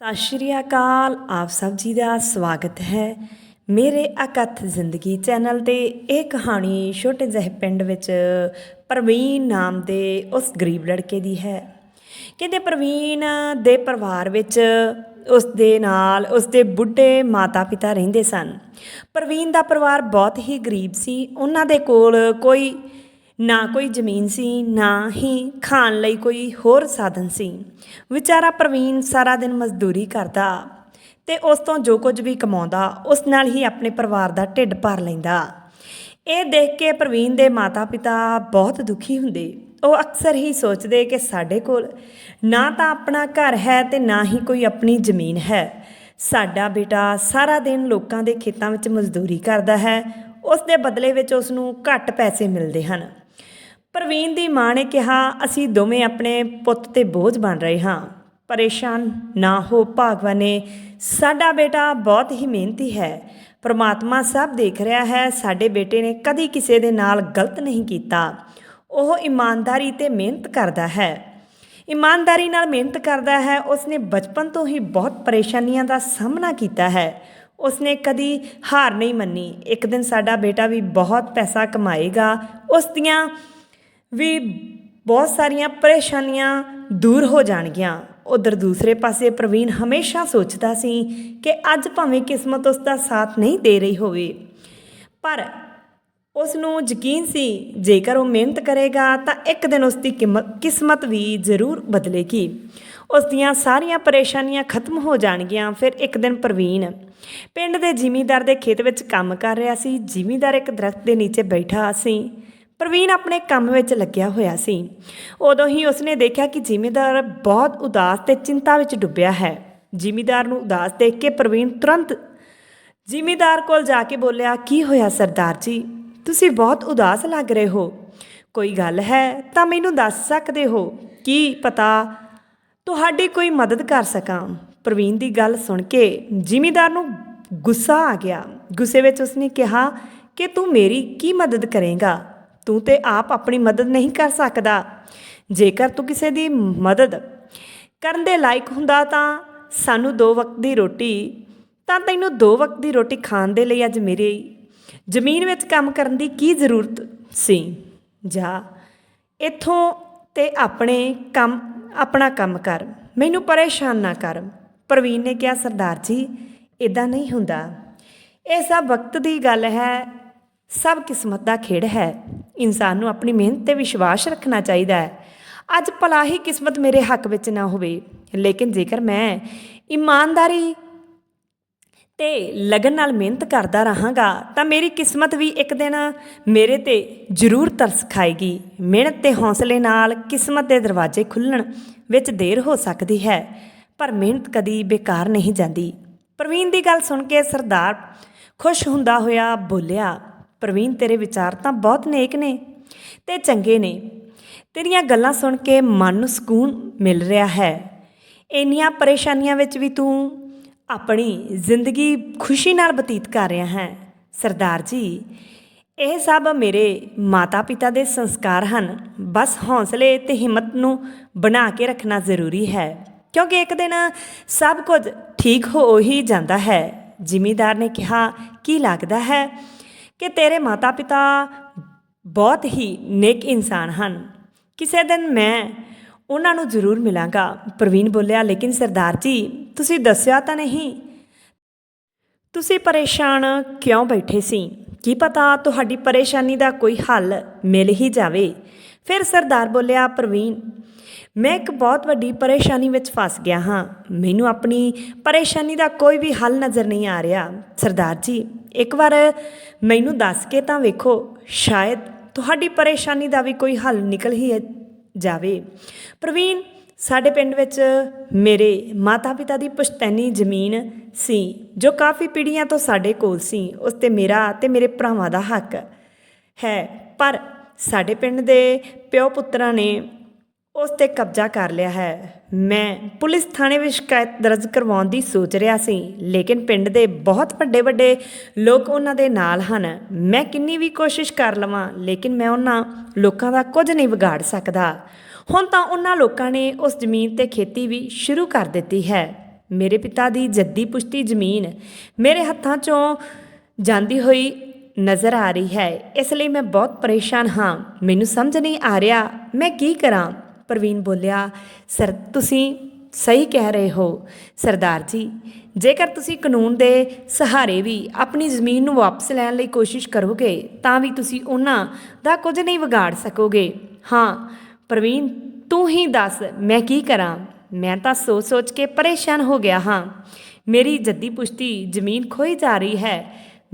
ਸਤਿ ਸ਼੍ਰੀ ਅਕਾਲ, ਆਪ ਸਭ ਜੀ ਦਾ ਸਵਾਗਤ ਹੈ ਮੇਰੇ ਅਕਥ ਜ਼ਿੰਦਗੀ ਚੈਨਲ ਤੇ। ਇਹ ਕਹਾਣੀ ਛੋਟੇ ਜਿਹੇ ਪਿੰਡ ਵਿੱਚ ਪ੍ਰਵੀਨ ਨਾਮ ਦੇ ਉਸ ਗਰੀਬ ਲੜਕੇ ਦੀ ਹੈ। ਕਹਿੰਦੇ ਪ੍ਰਵੀਨ ਦੇ ਪਰਿਵਾਰ ਵਿੱਚ ਉਸ ਦੇ ਨਾਲ ਉਸ ਦੇ ਬੁੱਢੇ ਮਾਤਾ-ਪਿਤਾ ਰਹਿੰਦੇ ਸਨ। ਪ੍ਰਵੀਨ ਦਾ ਪਰਿਵਾਰ ਬਹੁਤ ਹੀ ਗਰੀਬ ਸੀ। ਉਹਨਾਂ ਦੇ ਕੋਲ ਕੋਈ ਨਾ ਕੋਈ ਜ਼ਮੀਨ ਸੀ, ਨਾ ਹੀ ਖਾਣ ਲਈ ਕੋਈ ਹੋਰ ਸਾਧਨ ਸੀ। ਵਿਚਾਰਾ ਪ੍ਰਵੀਨ ਸਾਰਾ ਦਿਨ ਮਜ਼ਦੂਰੀ ਕਰਦਾ ਤੇ ਉਸ ਤੋਂ ਜੋ ਕੁਝ ਵੀ ਕਮਾਉਂਦਾ, ਉਸ ਨਾਲ ਹੀ ਆਪਣੇ ਪਰਿਵਾਰ ਦਾ ਢਿੱਡ ਭਰ ਲੈਂਦਾ। ਇਹ ਦੇਖ ਕੇ ਪ੍ਰਵੀਨ ਦੇ ਮਾਤਾ-ਪਿਤਾ ਬਹੁਤ ਦੁਖੀ ਹੁੰਦੇ। ਉਹ ਅਕਸਰ ਹੀ ਸੋਚਦੇ ਕਿ ਸਾਡੇ ਕੋਲ ਨਾ ਤਾਂ ਆਪਣਾ ਘਰ ਹੈ ਤੇ ਨਾ ਹੀ ਕੋਈ ਆਪਣੀ ਜ਼ਮੀਨ ਹੈ। ਸਾਡਾ ਬੇਟਾ ਸਾਰਾ ਦਿਨ ਲੋਕਾਂ ਦੇ ਖੇਤਾਂ ਵਿੱਚ ਮਜ਼ਦੂਰੀ ਕਰਦਾ ਹੈ, ਉਸ ਦੇ ਬਦਲੇ ਵਿੱਚ ਉਸ ਨੂੰ ਘੱਟ ਪੈਸੇ ਮਿਲਦੇ ਹਨ। ਪ੍ਰਵੀਨ ਦੀ ਮਾਂ ਨੇ ਕਿਹਾ, ਅਸੀਂ ਦੋਵੇਂ ਆਪਣੇ ਪੁੱਤ ਤੇ ਬੋਝ ਬਣ ਰਹੇ ਹਾਂ। ਪਰੇਸ਼ਾਨ ਨਾ ਹੋ ਭਾਗਵਾਨੇ ਸਾਡਾ ਬੇਟਾ ਬਹੁਤ ਹੀ ਮਿਹਨਤੀ ਹੈ। ਪ੍ਰਮਾਤਮਾ ਸਭ ਦੇਖ ਰਿਹਾ ਹੈ। ਸਾਡੇ ਬੇਟੇ ਨੇ ਕਦੀ ਕਿਸੇ ਦੇ ਨਾਲ ਗਲਤ ਨਹੀਂ ਕੀਤਾ। ਉਹ ਇਮਾਨਦਾਰੀ ਤੇ ਮਿਹਨਤ ਕਰਦਾ ਹੈ। ਇਮਾਨਦਾਰੀ ਨਾਲ ਮਿਹਨਤ ਕਰਦਾ ਹੈ। ਉਸਨੇ ਬਚਪਨ ਤੋਂ ਹੀ ਬਹੁਤ ਪਰੇਸ਼ਾਨੀਆਂ ਦਾ ਸਾਹਮਣਾ ਕੀਤਾ ਹੈ। ਉਸਨੇ ਕਦੀ ਹਾਰ ਨਹੀਂ ਮੰਨੀ। ਇੱਕ ਦਿਨ ਸਾਡਾ ਬੇਟਾ ਵੀ ਬਹੁਤ ਪੈਸਾ ਕਮਾਏਗਾ। ਉਸ ਦੀਆਂ ਵੀ ਬਹੁਤ ਸਾਰੀਆਂ ਪਰੇਸ਼ਾਨੀਆਂ ਦੂਰ ਹੋ ਜਾਣਗੀਆਂ। ਉਧਰ ਦੂਸਰੇ ਪਾਸੇ ਪ੍ਰਵੀਨ ਹਮੇਸ਼ਾ ਸੋਚਦਾ ਸੀ ਕਿ ਅੱਜ ਭਾਵੇਂ ਕਿਸਮਤ ਉਸ ਦਾ ਸਾਥ ਨਹੀਂ ਦੇ ਰਹੀ ਹੋਵੇ। ਪਰ ਉਸ ਨੂੰ ਯਕੀਨ ਸੀ, ਜੇਕਰ ਉਹ ਮਿਹਨਤ ਕਰੇਗਾ ਤਾਂ ਇੱਕ ਦਿਨ ਉਸ ਦੀ ਕਿਮਤ- ਕਿਸਮਤ ਵੀ ਜ਼ਰੂਰ ਬਦਲੇਗੀ। ਉਸ ਦੀਆਂ ਸਾਰੀਆਂ ਪਰੇਸ਼ਾਨੀਆਂ ਖਤਮ ਹੋ ਜਾਣਗੀਆਂ। ਫਿਰ ਇੱਕ ਦਿਨ ਪ੍ਰਵੀਨ ਪਿੰਡ ਦੇ ਜ਼ਿਮੀਂਦਾਰ ਦੇ ਖੇਤ ਵਿੱਚ ਕੰਮ ਕਰ ਰਿਹਾ ਸੀ। ਜ਼ਿਮੀਂਦਾਰ ਇੱਕ ਦਰਖਤ ਦੇ ਨੀਚੇ ਬੈਠਾ ਸੀ। ਪ੍ਰਵੀਨ ਆਪਣੇ ਕੰਮ ਵਿੱਚ ਲੱਗਿਆ ਹੋਇਆ ਸੀ। ਉਦੋਂ ਹੀ ਉਸਨੇ ਦੇਖਿਆ ਕਿ ਜ਼ਿਮੀਦਾਰ ਬਹੁਤ ਉਦਾਸ ਤੇ ਚਿੰਤਾ ਵਿੱਚ ਡੁੱਬਿਆ ਹੈ। ਜ਼ਿਮੀਦਾਰ ਨੂੰ ਉਦਾਸ ਦੇਖ ਕੇ ਪ੍ਰਵੀਨ ਤੁਰੰਤ ਜ਼ਿਮੀਦਾਰ ਕੋਲ ਜਾ ਕੇ ਬੋਲਿਆ, ਕੀ ਹੋਇਆ ਸਰਦਾਰ ਜੀ? ਤੁਸੀਂ ਬਹੁਤ ਉਦਾਸ ਲੱਗ ਰਹੇ ਹੋ। ਕੋਈ ਗੱਲ ਹੈ ਤਾਂ ਮੈਨੂੰ ਦੱਸ ਸਕਦੇ ਹੋ। ਕੀ ਪਤਾ ਤੁਹਾਡੀ ਕੋਈ ਮਦਦ ਕਰ ਸਕਾਂ? ਪ੍ਰਵੀਨ ਦੀ ਗੱਲ ਸੁਣ ਕੇ ਜ਼ਿਮੀਦਾਰ ਨੂੰ ਗੁੱਸਾ ਆ ਗਿਆ। ਗੁੱਸੇ ਵਿੱਚ ਉਸਨੇ ਕਿਹਾ, ਕਿ ਤੂੰ ਮੇਰੀ ਕੀ ਮਦਦ ਕਰੇਗਾ? ਤੂੰ ਤੇ ਆਪ ਆਪਣੀ ਮਦਦ ਨਹੀਂ ਕਰ ਸਕਦਾ। ਜੇਕਰ ਤੂੰ ਕਿਸੇ ਦੀ ਮਦਦ ਕਰਨ ਦੇ ਲਾਇਕ ਹੁੰਦਾ ਤਾਂ ਸਾਨੂੰ ਦੋ ਵਕਤ ਦੀ ਰੋਟੀ, ਤਾਂ ਤੈਨੂੰ ਦੋ ਵਕਤ ਦੀ ਰੋਟੀ ਖਾਣ ਦੇ ਲਈ ਅੱਜ ਮੇਰੀ ਜ਼ਮੀਨ ਵਿੱਚ ਕੰਮ ਕਰਨ ਦੀ ਕੀ ਜ਼ਰੂਰਤ ਸੀ? ਜਾ, ਇੱਥੋਂ ਤੇ ਆਪਣੇ ਕੰਮ, ਆਪਣਾ ਕੰਮ ਕਰ। ਮੈਨੂੰ ਪਰੇਸ਼ਾਨ ਨਾ ਕਰ। ਪ੍ਰਵੀਨ ਨੇ ਕਿਹਾ, ਸਰਦਾਰ ਜੀ ਇਦਾਂ ਨਹੀਂ ਹੁੰਦਾ। ਇਹ ਸਭ ਵਕਤ ਦੀ ਗੱਲ ਹੈ। ਸਭ ਕਿਸਮਤ ਦਾ ਖੇਡ ਹੈ। ਇਨਸਾਨ ਨੂੰ ਆਪਣੀ ਮਿਹਨਤ ਤੇ ਵਿਸ਼ਵਾਸ ਰੱਖਣਾ ਚਾਹੀਦਾ ਹੈ। ਅੱਜ ਭਲਾ ਹੀ ਕਿਸਮਤ ਮੇਰੇ ਹੱਕ ਵਿੱਚ ਨਾ ਹੋਵੇ। ਲੇਕਿਨ ਜੇਕਰ ਮੈਂ ਇਮਾਨਦਾਰੀ ਤੇ ਲਗਨ ਨਾਲ ਮਿਹਨਤ ਕਰਦਾ ਰਹਾਂਗਾ, ਤਾਂ ਮੇਰੀ ਕਿਸਮਤ ਵੀ ਇੱਕ ਦਿਨ ਮੇਰੇ ਤੇ ਜ਼ਰੂਰ ਤਰਸ ਖਾਏਗੀ। ਮਿਹਨਤ ਤੇ ਹੌਸਲੇ ਨਾਲ ਕਿਸਮਤ ਦੇ ਦਰਵਾਜ਼ੇ ਖੁੱਲਣ ਵਿੱਚ ਦੇਰ ਹੋ ਸਕਦੀ ਹੈ, ਪਰ ਮਿਹਨਤ ਕਦੀ ਬੇਕਾਰ ਨਹੀਂ ਜਾਂਦੀ। ਪ੍ਰਵੀਨ ਦੀ ਗੱਲ ਸੁਣ ਕੇ ਸਰਦਾਰ ਖੁਸ਼ ਹੁੰਦਾ ਹੋਇਆ ਬੋਲਿਆ ਪ੍ਰਵੀਨ, ਤੇਰੇ ਵਿਚਾਰ ਤਾਂ ਬਹੁਤ ਨੇਕ ਨੇ ਤੇ ਚੰਗੇ ਨੇ। ਤੇਰੀਆਂ ਗੱਲਾਂ ਸੁਣ ਕੇ ਮਨ ਨੂੰ ਸਕੂਨ ਮਿਲ ਰਿਹਾ ਹੈ। ਇੰਨੀਆਂ ਪਰੇਸ਼ਾਨੀਆਂ ਵਿੱਚ ਵੀ ਤੂੰ ਆਪਣੀ ਜ਼ਿੰਦਗੀ ਖੁਸ਼ੀ ਨਾਲ ਬਤੀਤ ਕਰ ਰਿਹਾ ਹੈ। ਸਰਦਾਰ ਜੀ, ਇਹ ਸਭ ਮੇਰੇ ਮਾਤਾ-ਪਿਤਾ ਦੇ ਸੰਸਕਾਰ ਹਨ। ਬਸ ਹੌਸਲੇ ਤੇ ਹਿੰਮਤ ਨੂੰ ਬਣਾ ਕੇ ਰੱਖਣਾ ਜ਼ਰੂਰੀ ਹੈ, ਕਿਉਂਕਿ ਇੱਕ ਦਿਨ ਸਭ ਕੁਝ ਠੀਕ ਹੋ ਹੀ ਜਾਂਦਾ ਹੈ। ਜ਼ਿਮੀਦਾਰ ਨੇ ਕਿਹਾ, ਕੀ ਲੱਗਦਾ ਹੈ? ਕਿ ਤੇਰੇ ਮਾਤਾ-ਪਿਤਾ ਬਹੁਤ ਹੀ ਨੇਕ ਇਨਸਾਨ ਹਨ। ਕਿਸੇ ਦਿਨ ਮੈਂ ਉਹਨਾਂ ਨੂੰ ਜ਼ਰੂਰ ਮਿਲਾਂਗਾ। ਪ੍ਰਵੀਨ ਬੋਲਿਆ, ਲੇਕਿਨ ਸਰਦਾਰ ਜੀ, ਤੁਸੀਂ ਦੱਸਿਆ ਤਾਂ ਨਹੀਂ। ਤੁਸੀਂ ਪਰੇਸ਼ਾਨ ਕਿਉਂ ਬੈਠੇ ਸੀ? ਕੀ ਪਤਾ ਤੁਹਾਡੀ ਪਰੇਸ਼ਾਨੀ ਦਾ ਕੋਈ ਹੱਲ ਮਿਲ ਹੀ ਜਾਵੇ। ਫਿਰ ਸਰਦਾਰ ਬੋਲਿਆ, ਪ੍ਰਵੀਨ, ਮੈਂ ਇੱਕ ਬਹੁਤ ਵੱਡੀ ਪਰੇਸ਼ਾਨੀ ਵਿੱਚ ਫਸ ਗਿਆ ਹਾਂ। ਮੈਨੂੰ ਆਪਣੀ ਪਰੇਸ਼ਾਨੀ ਦਾ ਕੋਈ ਵੀ ਹੱਲ ਨਜ਼ਰ ਨਹੀਂ ਆ ਰਿਹਾ। ਸਰਦਾਰ ਜੀ ਇੱਕ ਵਾਰ ਮੈਨੂੰ ਦੱਸ ਕੇ ਤਾਂ ਵੇਖੋ, ਸ਼ਾਇਦ ਤੁਹਾਡੀ ਪਰੇਸ਼ਾਨੀ ਦਾ ਵੀ ਕੋਈ ਹੱਲ ਨਿਕਲ ਹੀ ਜਾਵੇ। ਪ੍ਰਵੀਨ, ਸਾਡੇ ਪਿੰਡ ਵਿੱਚ ਮੇਰੇ ਮਾਤਾ-ਪਿਤਾ ਦੀ ਪੁਸ਼ਤੈਨੀ ਜ਼ਮੀਨ ਸੀ, ਜੋ ਕਾਫੀ ਪੀੜ੍ਹੀਆਂ ਤੋਂ ਸਾਡੇ ਕੋਲ ਸੀ, ਉਸ ਤੇ ਮੇਰਾ ਤੇ ਮੇਰੇ ਭਰਾਵਾਂ ਦਾ ਹੱਕ ਹੈ। ਪਰ ਸਾਡੇ ਪਿੰਡ ਦੇ ਪਿਓ ਪੁੱਤਰਾਂ ਨੇ ਉਸ ਤੇ ਕਬਜ਼ਾ ਕਰ ਲਿਆ ਹੈ। ਮੈਂ ਪੁਲਿਸ ਥਾਣੇ ਵਿੱਚ ਸ਼ਿਕਾਇਤ ਦਰਜ ਕਰਵਾਉਣ ਦੀ ਸੋਚ ਰਿਹਾ ਸੀ, ਲੇਕਿਨ ਪਿੰਡ ਦੇ ਬਹੁਤ ਵੱਡੇ ਵੱਡੇ ਲੋਕ ਉਹਨਾਂ ਦੇ ਨਾਲ ਹਨ। ਮੈਂ ਕਿੰਨੀ ਵੀ ਕੋਸ਼ਿਸ਼ ਕਰ ਲਵਾਂ, ਲੇਕਿਨ ਮੈਂ ਉਹਨਾਂ ਲੋਕਾਂ ਦਾ ਕੁਝ ਨਹੀਂ ਵਿਗਾੜ ਸਕਦਾ। ਹੁਣ ਤਾਂ ਉਹਨਾਂ ਲੋਕਾਂ ਨੇ ਉਸ ਜ਼ਮੀਨ ਤੇ ਖੇਤੀ ਵੀ ਸ਼ੁਰੂ ਕਰ ਦਿੱਤੀ ਹੈ। ਮੇਰੇ ਪਿਤਾ ਦੀ ਜੱਦੀ ਪੁਸ਼ਤੀ ਜ਼ਮੀਨ ਮੇਰੇ ਹੱਥਾਂ 'ਚੋਂ ਜਾਂਦੀ ਹੋਈ ਨਜ਼ਰ ਆ ਰਹੀ ਹੈ। ਇਸ ਲਈ ਮੈਂ ਬਹੁਤ ਪਰੇਸ਼ਾਨ ਹਾਂ। ਮੈਨੂੰ ਸਮਝ ਨਹੀਂ ਆ ਰਿਹਾ, ਮੈਂ ਕੀ ਕਰਾਂ? ਪ੍ਰਵੀਨ ਬੋਲਿਆ, ਸਰ, ਤੁਸੀਂ ਸਹੀ ਕਹਿ ਰਹੇ ਹੋ, ਸਰਦਾਰ ਜੀ। ਜੇਕਰ ਤੁਸੀਂ ਕਾਨੂੰਨ ਦੇ ਸਹਾਰੇ ਵੀ ਆਪਣੀ ਜ਼ਮੀਨ ਨੂੰ ਵਾਪਸ ਲੈਣ ਲਈ ਕੋਸ਼ਿਸ਼ ਕਰੋਗੇ, ਤਾਂ ਵੀ ਤੁਸੀਂ ਉਹਨਾਂ ਦਾ ਕੁਝ ਨਹੀਂ ਵਿਗਾੜ ਸਕੋਗੇ। ਹਾਂ, ਪ੍ਰਵੀਨ, ਤੂੰ ਹੀ ਦੱਸ, ਮੈਂ ਕੀ ਕਰਾਂ? ਮੈਂ ਤਾਂ ਸੋਚ ਸੋਚ ਕੇ ਪਰੇਸ਼ਾਨ ਹੋ ਗਿਆ ਹਾਂ। ਮੇਰੀ ਜੱਦੀ ਪੁਸ਼ਤੀ ਜ਼ਮੀਨ ਖੋਈ ਜਾ ਰਹੀ ਹੈ।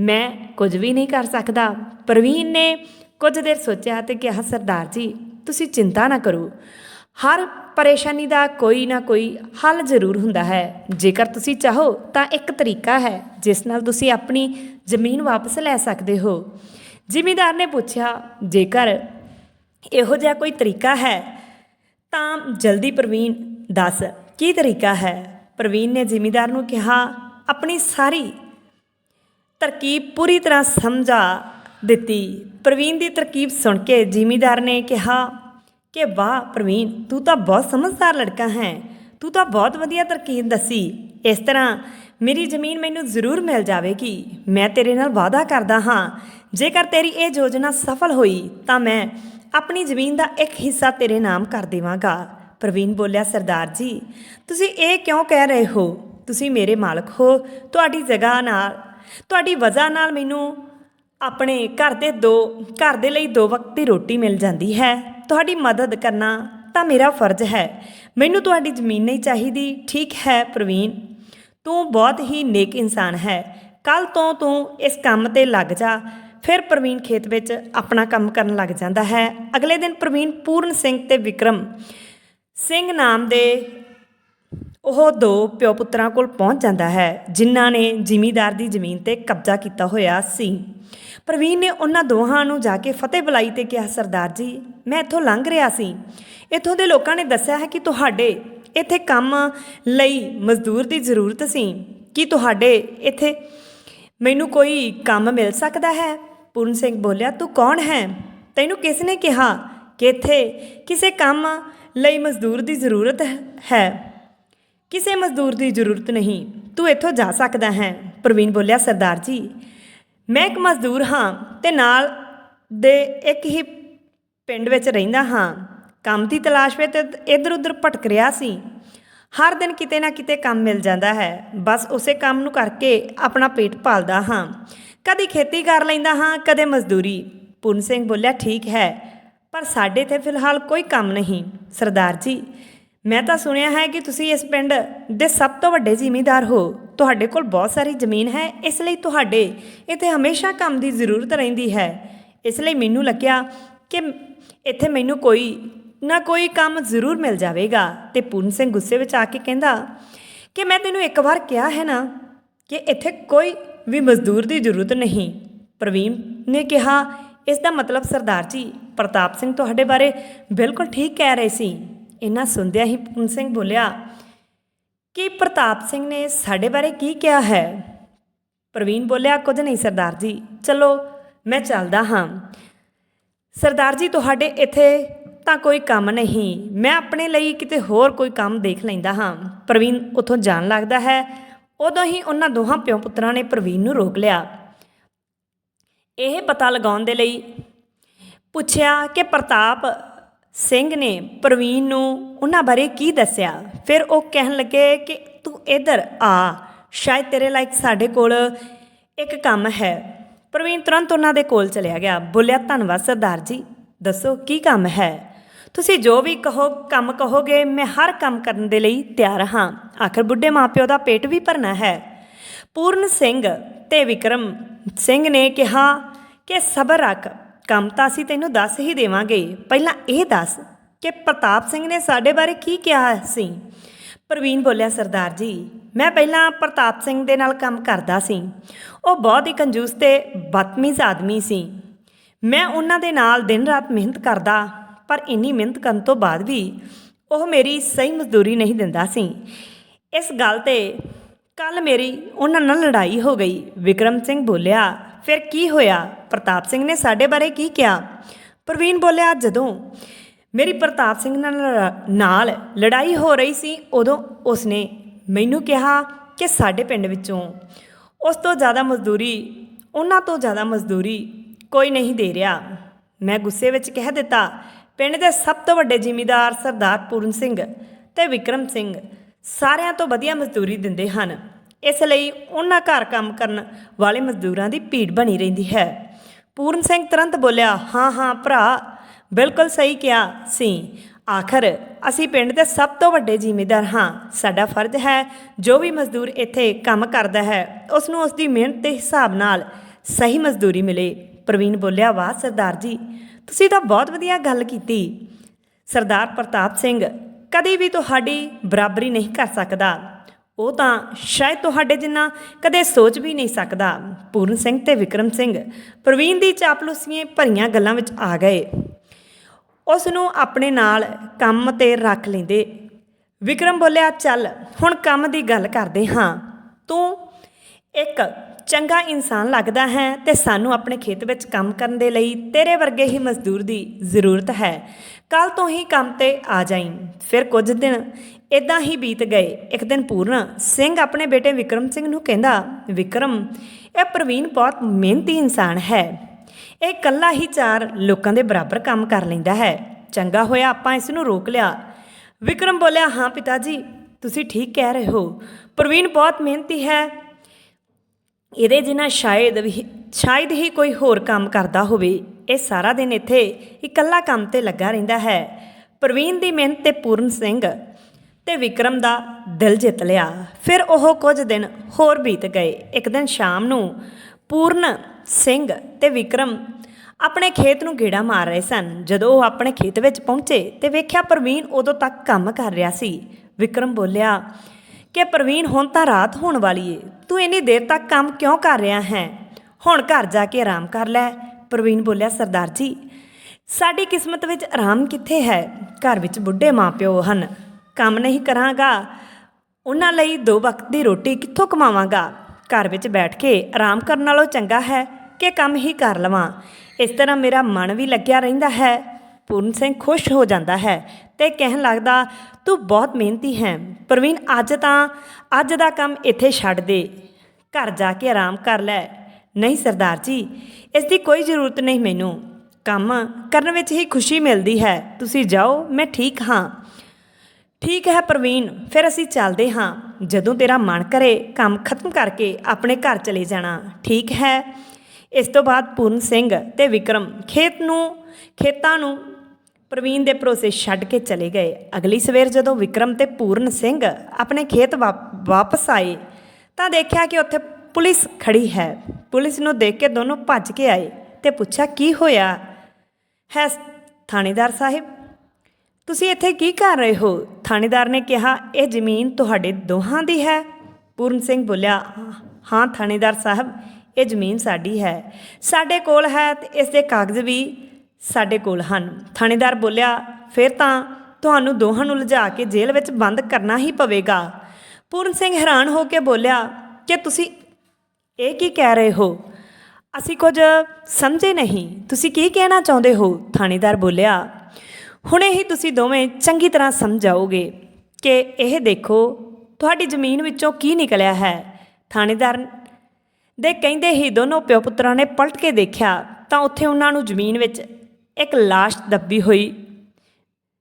ਮੈਂ ਕੁਝ ਵੀ ਨਹੀਂ ਕਰ ਸਕਦਾ। ਪ੍ਰਵੀਨ ਨੇ ਕੁਝ ਦੇਰ ਸੋਚਿਆ ਤੇ ਕਿਹਾ, ਸਰਦਾਰ ਜੀ ਤੁਸੀਂ ਚਿੰਤਾ ਨਾ ਕਰੋ। ਹਰ ਪਰੇਸ਼ਾਨੀ ਦਾ ਕੋਈ ਨਾ ਕੋਈ ਹੱਲ ਜ਼ਰੂਰ ਹੁੰਦਾ ਹੈ। ਜੇਕਰ ਤੁਸੀਂ ਚਾਹੋ ਤਾਂ ਇੱਕ ਤਰੀਕਾ ਹੈ, ਜਿਸ ਨਾਲ ਤੁਸੀਂ ਆਪਣੀ ਜ਼ਮੀਨ ਵਾਪਸ ਲੈ ਸਕਦੇ ਹੋ। ਜ਼ਿਮੀਦਾਰ ਨੇ ਪੁੱਛਿਆ, ਜੇਕਰ ਇਹੋ ਜਿਹਾ ਕੋਈ ਤਰੀਕਾ ਹੈ, ਤਾਂ ਜਲਦੀ ਪ੍ਰਵੀਨ ਦੱਸ, ਕੀ ਤਰੀਕਾ ਹੈ? ਪ੍ਰਵੀਨ ਨੇ ਜ਼ਿਮੀਦਾਰ ਨੂੰ ਕਿਹਾ, ਆਪਣੀ ਸਾਰੀ ਤਰਕੀਬ ਪੂਰੀ ਤਰ੍ਹਾਂ ਸਮਝਾ ਦਿੱਤੀ। ਪ੍ਰਵੀਨ ਦੀ ਤਰਕੀਬ ਸੁਣ ਕੇ ਜ਼ਿਮੀਦਾਰ ਨੇ ਕਿਹਾ ਕਿ, ਵਾਹ ਪ੍ਰਵੀਨ, ਤੂੰ ਤਾਂ ਬਹੁਤ ਸਮਝਦਾਰ ਲੜਕਾ ਹੈ। ਤੂੰ ਤਾਂ ਬਹੁਤ ਵਧੀਆ ਤਰਕੀਬ ਦੱਸੀ। ਇਸ ਤਰ੍ਹਾਂ ਮੇਰੀ ਜ਼ਮੀਨ ਮੈਨੂੰ ਜ਼ਰੂਰ ਮਿਲ ਜਾਵੇਗੀ। ਮੈਂ ਤੇਰੇ ਨਾਲ ਵਾਅਦਾ ਕਰਦਾ ਹਾਂ। ਜੇਕਰ ਤੇਰੀ ਇਹ ਯੋਜਨਾ ਸਫਲ ਹੋਈ, ਤਾਂ ਮੈਂ ਆਪਣੀ ਜ਼ਮੀਨ ਦਾ ਇੱਕ ਹਿੱਸਾ ਤੇਰੇ ਨਾਮ ਕਰ ਦੇਵਾਂਗਾ। ਪ੍ਰਵੀਨ ਬੋਲਿਆ, ਸਰਦਾਰ ਜੀ, ਤੁਸੀਂ ਇਹ ਕਿਉਂ ਕਹਿ ਰਹੇ ਹੋ? ਤੁਸੀਂ ਮੇਰੇ ਮਾਲਕ ਹੋ। ਤੁਹਾਡੀ ਜਗ੍ਹਾ ਨਾਲ, ਤੁਹਾਡੀ ਵਜ੍ਹਾ ਨਾਲ ਮੈਨੂੰ ਆਪਣੇ ਘਰ ਦੇ ਦੋ, ਘਰ ਦੇ ਲਈ ਦੋ ਵਕਤ ਦੀ ਰੋਟੀ ਮਿਲ ਜਾਂਦੀ ਹੈ। ਤੁਹਾਡੀ ਮਦਦ ਕਰਨਾ ਤਾਂ ਮੇਰਾ ਫਰਜ਼ ਹੈ। ਮੈਨੂੰ ਤੁਹਾਡੀ ਜ਼ਮੀਨ ਨਹੀਂ ਚਾਹੀਦੀ। ਠੀਕ ਹੈ ਪ੍ਰਵੀਨ। ਤੂੰ ਬਹੁਤ ਹੀ ਨੇਕ ਇਨਸਾਨ ਹੈ। ਕੱਲ ਤੋਂ ਤੂੰ ਇਸ ਕੰਮ ਤੇ ਲੱਗ ਜਾ। ਫਿਰ ਪ੍ਰਵੀਨ ਖੇਤ ਵਿੱਚ ਆਪਣਾ ਕੰਮ ਕਰਨ ਲੱਗ ਜਾਂਦਾ ਹੈ। ਅਗਲੇ ਦਿਨ ਪ੍ਰਵੀਨ ਪੂਰਨ ਸਿੰਘ ਤੇ ਵਿਕਰਮ ਸਿੰਘ ਨਾਮ ਦੇ ਉਹ ਦੋ ਪਿਓ ਪੁੱਤਰਾਂ ਕੋਲ ਪਹੁੰਚ ਜਾਂਦਾ ਹੈ, ਜਿਨ੍ਹਾਂ ਨੇ ਜ਼ਿਮੀਦਾਰ ਦੀ ਜ਼ਮੀਨ ਤੇ ਕਬਜ਼ਾ ਕੀਤਾ ਹੋਇਆ ਸੀ। ਪ੍ਰਵੀਨ ਨੇ ਉਹਨਾਂ ਦੋਹਾਂ ਨੂੰ ਜਾ ਕੇ ਫਤਿਹ ਬੁਲਾਈ ਤੇ ਕਿਹਾ, ਸਰਦਾਰ ਜੀ, ਮੈਂ ਇੱਥੋਂ ਲੰਘ ਰਿਹਾ ਸੀ। ਇੱਥੋਂ ਦੇ ਲੋਕਾਂ ਨੇ ਦੱਸਿਆ ਹੈ ਕਿ ਤੁਹਾਡੇ ਇੱਥੇ ਕੰਮ ਲਈ ਮਜ਼ਦੂਰ ਦੀ ਜ਼ਰੂਰਤ ਸੀ। ਕੀ ਤੁਹਾਡੇ ਇੱਥੇ ਮੈਨੂੰ ਕੋਈ ਕੰਮ ਮਿਲ ਸਕਦਾ ਹੈ? ਪੂਰਨ ਸਿੰਘ ਬੋਲਿਆ, ਤੂੰ ਕੌਣ ਹੈ? ਤੈਨੂੰ ਕਿਸ ਨੇ ਕਿਹਾ ਕਿ ਇੱਥੇ ਕਿਸੇ ਕੰਮ ਲਈ ਮਜ਼ਦੂਰ ਦੀ ਜ਼ਰੂਰਤ ਹੈ? ਕਿਸੇ ਮਜ਼ਦੂਰ ਦੀ ਜ਼ਰੂਰਤ ਨਹੀਂ, ਤੂੰ ਇੱਥੋਂ ਜਾ ਸਕਦਾ ਹੈ। ਪ੍ਰਵੀਨ ਬੋਲਿਆ, ਸਰਦਾਰ ਜੀ, ਮੈਂ ਇੱਕ ਮਜ਼ਦੂਰ ਹਾਂ ਤੇ ਨਾਲ ਦੇ ਇੱਕ ਹੀ ਪਿੰਡ ਵਿੱਚ ਰਹਿੰਦਾ ਹਾਂ। ਕੰਮ ਦੀ ਤਲਾਸ਼ ਵਿੱਚ ਇੱਧਰ ਉੱਧਰ ਭਟਕ ਰਿਹਾ ਸੀ। ਹਰ ਦਿਨ ਕਿਤੇ ਨਾ ਕਿਤੇ ਕੰਮ ਮਿਲ ਜਾਂਦਾ ਹੈ। ਬਸ ਉਸੇ ਕੰਮ ਨੂੰ ਕਰਕੇ ਆਪਣਾ ਪੇਟ ਪਾਲਦਾ ਹਾਂ। ਕਦੇ ਖੇਤੀ ਕਰ ਲੈਂਦਾ ਹਾਂ, ਕਦੇ ਮਜ਼ਦੂਰੀ। ਪੂਰਨ ਸਿੰਘ ਬੋਲਿਆ, ਠੀਕ ਹੈ, ਪਰ ਸਾਡੇ ਤੇ ਫਿਲਹਾਲ ਕੋਈ ਕੰਮ ਨਹੀਂ। ਸਰਦਾਰ ਜੀ ਮੈਂ ਤਾਂ ਸੁਣਿਆ ਹੈ ਕਿ ਤੁਸੀਂ ਇਸ ਪਿੰਡ ਦੇ ਸਭ ਤੋਂ ਵੱਡੇ ਜ਼ਿਮੀਂਦਾਰ ਹੋ। ਤੁਹਾਡੇ ਕੋਲ ਬਹੁਤ ਸਾਰੀ ਜ਼ਮੀਨ ਹੈ, ਇਸ ਲਈ ਤੁਹਾਡੇ ਇੱਥੇ ਹਮੇਸ਼ਾ ਕੰਮ ਦੀ ਜ਼ਰੂਰਤ ਰਹਿੰਦੀ ਹੈ। ਇਸ ਲਈ ਮੈਨੂੰ ਲੱਗਿਆ ਕਿ ਇੱਥੇ ਮੈਨੂੰ ਕੋਈ, ਨਾ ਕੋਈ ਕੰਮ ਜ਼ਰੂਰ ਮਿਲ ਜਾਵੇਗਾ। ਤੇ ਪੂਰਨ ਸਿੰਘ ਗੁੱਸੇ ਵਿੱਚ ਆ ਕੇ ਕਹਿੰਦਾ ਕਿ ਮੈਂ ਤੈਨੂੰ ਇੱਕ ਵਾਰ ਕਿਹਾ ਹੈ ਨਾ ਕਿ ਇੱਥੇ ਕੋਈ ਵੀ ਮਜ਼ਦੂਰ ਦੀ ਜ਼ਰੂਰਤ ਨਹੀਂ। ਪ੍ਰਵੀਨ ਨੇ ਕਿਹਾ, ਇਸ ਦਾ ਮਤਲਬ ਸਰਦਾਰ ਜੀ ਪ੍ਰਤਾਪ ਸਿੰਘ ਤੁਹਾਡੇ ਬਾਰੇ ਬਿਲਕੁਲ ਠੀਕ ਕਹਿ ਰਹੇ ਸੀ। ਇਹਨਾਂ ਸੁਣਦਿਆਂ ਹੀ ਪੂਰਨ ਸਿੰਘ ਬੋਲਿਆ, ਕਿ ਪ੍ਰਤਾਪ ਸਿੰਘ ਨੇ ਸਾਡੇ ਬਾਰੇ ਕੀ ਕਿਹਾ ਹੈ? ਪ੍ਰਵੀਨ ਬੋਲਿਆ, ਕੁਝ ਨਹੀਂ ਸਰਦਾਰ ਜੀ, ਚਲੋ ਮੈਂ ਚੱਲਦਾ ਹਾਂ। ਸਰਦਾਰ ਜੀ, ਤੁਹਾਡੇ ਇੱਥੇ ਤਾਂ ਕੋਈ ਕੰਮ ਨਹੀਂ, ਮੈਂ ਆਪਣੇ ਲਈ ਕਿਤੇ ਹੋਰ ਕੋਈ ਕੰਮ ਦੇਖ ਲੈਂਦਾ ਹਾਂ। ਪ੍ਰਵੀਨ ਉੱਥੋਂ ਜਾਣ ਲੱਗਦਾ ਹੈ। ਉਦੋਂ ਹੀ ਉਹਨਾਂ ਦੋਹਾਂ ਪਿਓ ਪੁੱਤਰਾਂ ਨੇ ਪ੍ਰਵੀਨ ਨੂੰ ਰੋਕ ਲਿਆ। ਇਹ ਪਤਾ ਲਗਾਉਣ ਦੇ ਲਈ ਪੁੱਛਿਆ ਕਿ ਪ੍ਰਤਾਪ ਸਿੰਘ ਨੇ ਪ੍ਰਵੀਨ ਨੂੰ ਉਹਨਾਂ ਬਾਰੇ ਕੀ ਦੱਸਿਆ? ਫਿਰ ਉਹ ਕਹਿਣ ਲੱਗੇ ਕਿ ਤੂੰ ਇੱਧਰ ਆ। ਸ਼ਾਇਦ ਤੇਰੇ ਲਾਇਕ ਸਾਡੇ ਕੋਲ ਇੱਕ ਕੰਮ ਹੈ। ਪ੍ਰਵੀਨ ਤੁਰੰਤ ਉਹਨਾਂ ਦੇ ਕੋਲ ਚਲਿਆ ਗਿਆ। ਬੋਲਿਆ, ਧੰਨਵਾਦ ਸਰਦਾਰ ਜੀ। ਦੱਸੋ, ਕੀ ਕੰਮ ਹੈ? ਤੁਸੀਂ ਜੋ ਵੀ ਕਹੋ, ਕੰਮ ਕਹੋਗੇ, ਮੈਂ ਹਰ ਕੰਮ ਕਰਨ ਦੇ ਲਈ ਤਿਆਰ ਹਾਂ। ਆਖਰ ਬੁੱਢੇ ਮਾਪਿਓ ਦਾ ਪੇਟ ਵੀ ਭਰਨਾ ਹੈ। ਪੂਰਨ ਸਿੰਘ ਤੇ ਵਿਕਰਮ ਸਿੰਘ ਨੇ ਕਿਹਾ ਕਿ ਸਬਰ ਰੱਖ। ਕੰਮ ਤਾਂ ਅਸੀਂ ਤੈਨੂੰ ਦੱਸ ਹੀ ਦੇਵਾਂਗੇ। ਪਹਿਲਾਂ ਇਹ ਦੱਸ ਕਿ ਪ੍ਰਤਾਪ ਸਿੰਘ ਨੇ ਸਾਡੇ ਬਾਰੇ ਕੀ ਕਿਹਾ ਸੀ? ਪ੍ਰਵੀਨ ਬੋਲਿਆ, ਸਰਦਾਰ ਜੀ, ਮੈਂ ਪਹਿਲਾਂ ਪ੍ਰਤਾਪ ਸਿੰਘ ਦੇ ਨਾਲ ਕੰਮ ਕਰਦਾ ਸੀ। ਉਹ ਬਹੁਤ ਹੀ ਕੰਜੂਸ ਤੇ ਬਦਤਮੀਜ਼ ਆਦਮੀ ਸੀ। ਮੈਂ ਉਹਨਾਂ ਦੇ ਨਾਲ ਦਿਨ ਰਾਤ ਮਿਹਨਤ ਕਰਦਾ, ਪਰ ਇੰਨੀ ਮਿਹਨਤ ਕਰਨ ਤੋਂ ਬਾਅਦ ਵੀ ਉਹ ਮੇਰੀ ਸਹੀ ਮਜ਼ਦੂਰੀ ਨਹੀਂ ਦਿੰਦਾ ਸੀ। ਇਸ ਗੱਲ ਤੇ ਕੱਲ ਮੇਰੀ ਉਹਨਾਂ ਨਾਲ ਲੜਾਈ ਹੋ ਗਈ। ਵਿਕਰਮ ਸਿੰਘ ਬੋਲਿਆ, ਫਿਰ ਕੀ ਹੋਇਆ? ਪ੍ਰਤਾਪ ਸਿੰਘ ਨੇ ਸਾਡੇ ਬਾਰੇ ਕੀ ਕਿਹਾ? ਪ੍ਰਵੀਨ ਬੋਲਿਆ, ਜਦੋਂ ਮੇਰੀ ਪ੍ਰਤਾਪ ਸਿੰਘ ਨਾਲ ਨਾਲ ਲੜਾਈ ਹੋ ਰਹੀ ਸੀ, ਉਦੋਂ ਉਸਨੇ ਮੈਨੂੰ ਕਿਹਾ ਕਿ ਸਾਡੇ ਪਿੰਡ ਵਿੱਚੋਂ ਉਸ ਤੋਂ ਜ਼ਿਆਦਾ ਮਜ਼ਦੂਰੀ, ਉਹਨਾਂ ਤੋਂ ਜ਼ਿਆਦਾ ਮਜ਼ਦੂਰੀ ਕੋਈ ਨਹੀਂ ਦੇ ਰਿਹਾ। ਮੈਂ ਗੁੱਸੇ ਵਿੱਚ ਕਹਿ ਦਿੱਤਾ, ਪਿੰਡ ਦੇ ਸਭ ਤੋਂ ਵੱਡੇ ਜ਼ਿਮੀਦਾਰ ਸਰਦਾਰ ਪੂਰਨ ਸਿੰਘ ਤੇ ਵਿਕਰਮ ਸਿੰਘ ਸਾਰਿਆਂ ਤੋਂ ਵਧੀਆ ਮਜ਼ਦੂਰੀ ਦਿੰਦੇ ਹਨ। ਇਸ ਲਈ ਉਹਨਾਂ ਘਰ ਕੰਮ ਕਰਨ ਵਾਲੇ ਮਜ਼ਦੂਰਾਂ ਦੀ ਭੀੜ ਬਣੀ ਰਹਿੰਦੀ ਹੈ। ਪੂਰਨ ਸਿੰਘ ਤੁਰੰਤ ਬੋਲਿਆ, ਹਾਂ ਹਾਂ ਭਰਾ, ਬਿਲਕੁਲ ਸਹੀ ਕਿਹਾ ਸੀ। ਆਖਰ ਅਸੀਂ ਪਿੰਡ ਦੇ ਸਭ ਤੋਂ ਵੱਡੇ ਜ਼ਿਮੀਂਦਾਰ ਹਾਂ। ਸਾਡਾ ਫਰਜ਼ ਹੈ, ਜੋ ਵੀ ਮਜ਼ਦੂਰ ਇੱਥੇ ਕੰਮ ਕਰਦਾ ਹੈ ਉਸ ਨੂੰ ਉਸ ਦੀ ਮਿਹਨਤ ਦੇ ਹਿਸਾਬ ਨਾਲ ਸਹੀ ਮਜ਼ਦੂਰੀ ਮਿਲੇ। ਪ੍ਰਵੀਨ ਬੋਲਿਆ, ਵਾਹ ਸਰਦਾਰ ਜੀ, ਤੁਸੀਂ ਤਾਂ ਬਹੁਤ ਵਧੀਆ ਗੱਲ ਕੀਤੀ। ਸਰਦਾਰ ਪ੍ਰਤਾਪ ਸਿੰਘ, ਕਦੇ ਵੀ ਤੁਹਾਡੀ ਬਰਾਬਰੀ ਨਹੀਂ ਕਰ ਸਕਦਾ। ਉਹ ਤਾਂ ਸ਼ਾਇਦ ਤੁਹਾਡੇ ਜਿੰਨਾ ਕਦੇ ਸੋਚ ਵੀ ਨਹੀਂ ਸਕਦਾ। ਪੂਰਨ ਸਿੰਘ ਤੇ ਵਿਕਰਮ ਸਿੰਘ ਪ੍ਰਵੀਨ ਦੀ ਚਾਪਲੂਸੀਆਂ ਭਰੀਆਂ ਗੱਲਾਂ ਵਿੱਚ ਆ ਗਏ। ਉਸ ਨੂੰ ਆਪਣੇ ਨਾਲ ਕੰਮ ਤੇ ਰੱਖ ਲੈਂਦੇ। ਵਿਕਰਮ ਬੋਲਿਆ, ਚੱਲ, ਹੁਣ ਕੰਮ ਦੀ ਗੱਲ ਕਰਦੇ ਹਾਂ। ਤੂੰ ਇੱਕ ਚੰਗਾ ਇਨਸਾਨ ਲੱਗਦਾ ਹੈ ਤੇ ਸਾਨੂੰ ਆਪਣੇ ਖੇਤ ਵਿੱਚ ਕੰਮ ਕਰਨ ਦੇ ਲਈ ਤੇਰੇ ਵਰਗੇ ਹੀ ਮਜ਼ਦੂਰ ਦੀ ਜ਼ਰੂਰਤ ਹੈ। ਕੱਲ ਤੋਂ ਹੀ ਕੰਮ ਤੇ ਆ ਜਾਈਂ। ਫਿਰ ਕੁਝ ਦਿਨ ਇਦਾਂ ਹੀ ਬੀਤ ਗਏ। ਇੱਕ ਦਿਨ ਪੂਰਨ ਸਿੰਘ ਆਪਣੇ ਬੇਟੇ ਵਿਕਰਮ ਸਿੰਘ ਨੂੰ ਕਹਿੰਦਾ, ਵਿਕਰਮ, ਇਹ ਪ੍ਰਵੀਨ ਬਹੁਤ ਮਿਹਨਤੀ ਇਨਸਾਨ ਹੈ। ਇਹ ਇਕੱਲਾ ਹੀ ਚਾਰ ਲੋਕਾਂ ਦੇ ਬਰਾਬਰ ਕੰਮ ਕਰ ਲੈਂਦਾ ਹੈ। ਚੰਗਾ ਹੋਇਆ ਆਪਾਂ ਇਸ ਨੂੰ ਰੋਕ ਲਿਆ। ਵਿਕਰਮ ਬੋਲਿਆ, ਹਾਂ ਪਿਤਾ ਜੀ ਤੁਸੀਂ ਠੀਕ ਕਹਿ ਰਹੇ ਹੋ। ਪ੍ਰਵੀਨ ਬਹੁਤ ਮਿਹਨਤੀ ਹੈ। ਇਹਦੇ ਜਿੰਨਾ ਸ਼ਾਇਦ ਵੀ, ਸ਼ਾਇਦ ਹੀ ਕੋਈ ਹੋਰ ਕੰਮ ਕਰਦਾ ਹੋਵੇ, ਇਹ ਸਾਰਾ ਦਿਨ ਇੱਥੇ ਇਕੱਲਾ ਕੰਮ ਤੇ ਲੱਗਾ ਰਹਿੰਦਾ ਹੈ। ਪ੍ਰਵੀਨ ਦੀ ਮਿਹਨਤ ਤੇ ਪੂਰਨ ਸਿੰਘ ਤੇ ਵਿਕਰਮ ਦਾ ਦਿਲ ਜਿੱਤ ਲਿਆ। ਫਿਰ ਉਹ ਕੁਝ ਦਿਨ ਹੋਰ ਬੀਤ ਗਏ। ਇੱਕ ਦਿਨ ਸ਼ਾਮ ਨੂੰ ਪੂਰਨ ਸਿੰਘ ਤੇ ਵਿਕਰਮ ਆਪਣੇ ਖੇਤ ਨੂੰ ਗੇੜਾ ਮਾਰ ਰਹੇ ਸਨ। ਜਦੋਂ ਉਹ ਆਪਣੇ ਖੇਤ ਵਿੱਚ ਪਹੁੰਚੇ ਤੇ ਵੇਖਿਆ ਪ੍ਰਵੀਨ ਉਦੋਂ ਤੱਕ ਕੰਮ ਕਰ ਰਿਹਾ ਸੀ। ਵਿਕਰਮ ਬੋਲਿਆ, ਕਿ ਪ੍ਰਵੀਨ, ਹੁਣ ਤਾਂ ਰਾਤ ਹੋਣ ਵਾਲੀ ਏ। ਤੂੰ ਇੰਨੀ ਦੇਰ ਤੱਕ ਕੰਮ ਕਿਉਂ ਕਰ ਰਿਹਾ ਹੈ? ਹੁਣ ਘਰ ਜਾ ਕੇ ਆਰਾਮ ਕਰ ਲੈ। ਪ੍ਰਵੀਨ ਬੋਲਿਆ, ਸਰਦਾਰ ਜੀ, ਸਾਡੀ ਕਿਸਮਤ ਵਿੱਚ ਆਰਾਮ ਕਿੱਥੇ ਹੈ? ਘਰ ਵਿੱਚ ਬੁੱਢੇ ਮਾਪਿਓ ਹਨ। ਕੰਮ ਨਹੀਂ ਕਰਾਂਗਾ। ਉਹਨਾਂ ਲਈ ਦੋ ਵਕਤ ਦੀ ਰੋਟੀ ਕਿੱਥੋਂ ਕਮਾਵਾਂਗਾ? ਘਰ ਵਿੱਚ ਬੈਠ ਕੇ ਆਰਾਮ ਕਰਨ ਨਾਲੋਂ ਚੰਗਾ ਹੈ ਕਿ ਕੰਮ ਹੀ ਕਰ ਲਵਾਂ? ਇਸ ਤਰ੍ਹਾਂ ਮੇਰਾ ਮਨ ਵੀ ਲੱਗਿਆ ਰਹਿੰਦਾ ਹੈ। ਪੂਰਨ ਸਿੰਘ ਖੁਸ਼ ਹੋ ਜਾਂਦਾ ਹੈ ਤੇ ਕਹਿਣ ਲੱਗਦਾ, ਤੂੰ ਬਹੁਤ ਮਿਹਨਤੀ ਹੈ। ਪ੍ਰਵੀਨ, ਅੱਜ ਤਾਂ, ਅੱਜ ਦਾ ਕੰਮ ਇੱਥੇ ਛੱਡ ਦੇ। ਘਰ ਜਾ ਕੇ ਆਰਾਮ ਕਰ ਲੈ। ਨਹੀਂ ਸਰਦਾਰ ਜੀ, ਇਸ ਦੀ ਕੋਈ ਜ਼ਰੂਰਤ ਨਹੀਂ ਮੈਨੂੰ। ਕੰਮ ਕਰਨ ਵਿੱਚ ਹੀ ਖੁਸ਼ੀ ਮਿਲਦੀ ਹੈ। ਤੁਸੀਂ ਜਾਓ, ਮੈਂ ਠੀਕ ਹਾਂ। ਠੀਕ ਹੈ ਪ੍ਰਵੀਨ, ਫਿਰ ਅਸੀਂ ਚੱਲਦੇ ਹਾਂ। ਜਦੋਂ ਤੇਰਾ ਮਨ ਕਰੇ, ਕੰਮ ਖਤਮ ਕਰਕੇ ਆਪਣੇ ਘਰ ਚਲੇ ਜਾਣਾ। ਠੀਕ ਹੈ? ਇਸ ਤੋਂ ਬਾਅਦ ਪੂਰਨ ਸਿੰਘ ਤੇ ਵਿਕਰਮ ਖੇਤ ਨੂੰ, ਖੇਤਾਂ ਨੂੰ ਪ੍ਰਵੀਨ ਦੇ ਭਰੋਸੇ ਛੱਡ ਕੇ ਚਲੇ ਗਏ। ਅਗਲੀ ਸਵੇਰ ਜਦੋਂ ਵਿਕਰਮ ਤੇ ਪੂਰਨ ਸਿੰਘ ਆਪਣੇ ਖੇਤ ਵਾ- ਵਾਪਸ ਆਏ, ਤਾਂ ਦੇਖਿਆ ਕਿ ਉੱਥੇ ਪੁਲਿਸ ਖੜੀ ਹੈ। ਪੁਲਿਸ ਨੂੰ ਦੇਖ ਕੇ ਦੋਨੋਂ ਭੱਜ ਕੇ ਆਏ ਤੇ ਪੁੱਛਿਆ, ਕੀ ਹੋਇਆ? ਹੈ ਥਾਣੇਦਾਰ ਸਾਹਿਬ, ਤੁਸੀਂ ਇੱਥੇ ਕੀ ਕਰ ਰਹੇ ਹੋ? ਥਾਣੇਦਾਰ ਨੇ ਕਿਹਾ, ਇਹ ਜ਼ਮੀਨ ਤੁਹਾਡੇ ਦੋਹਾਂ ਦੀ ਹੈ। ਪੂਰਨ ਸਿੰਘ ਬੋਲਿਆ, ਹਾਂ ਥਾਣੇਦਾਰ ਸਾਹਿਬ, ਇਹ ਜ਼ਮੀਨ ਸਾਡੀ ਹੈ। ਸਾਡੇ ਕੋਲ ਹੈ ਤੇ ਇਸ ਦੇ ਕਾਗਜ਼ ਵੀ ਸਾਡੇ ਕੋਲ ਹਨ। ਥਾਣੇਦਾਰ ਬੋਲਿਆ, ਫਿਰ ਤਾਂ ਤੁਹਾਨੂੰ ਦੋਹਾਂ ਨੂੰ ਲਿਜਾ ਕੇ ਜੇਲ੍ਹ ਵਿੱਚ ਬੰਦ ਕਰਨਾ ਹੀ ਪਵੇਗਾ। ਪੂਰਨ ਸਿੰਘ ਹੈਰਾਨ ਹੋ ਕੇ ਬੋਲਿਆ, ਕਿ ਤੁਸੀਂ ਇਹ ਕੀ ਕਹਿ ਰਹੇ ਹੋ? ਅਸੀਂ ਕੁਝ ਸਮਝੇ ਨਹੀਂ। ਤੁਸੀਂ ਕੀ ਕਹਿਣਾ ਚਾਹੁੰਦੇ ਹੋ? ਥਾਣੇਦਾਰ ਬੋਲਿਆ ਹੁਣੇ ਹੀ ਤੁਸੀਂ ਦੋਵੇਂ ਚੰਗੀ ਤਰ੍ਹਾਂ ਸਮਝਾਓਗੇ ਕਿ ਇਹ ਦੇਖੋ, ਤੁਹਾਡੀ ਜ਼ਮੀਨ ਵਿੱਚੋਂ ਕੀ ਨਿਕਲਿਆ ਹੈ? ਥਾਣੇਦਾਰ ਦੇ ਕਹਿੰਦੇ ਹੀ ਦੋਨੋਂ ਪਿਓ ਪੁੱਤਰਾਂ ਨੇ ਪਲਟ ਕੇ ਦੇਖਿਆ ਤਾਂ ਉੱਥੇ ਉਹਨਾਂ ਨੂੰ ਜ਼ਮੀਨ ਵਿੱਚ ਇੱਕ ਲਾਸ਼ ਦੱਬੀ ਹੋਈ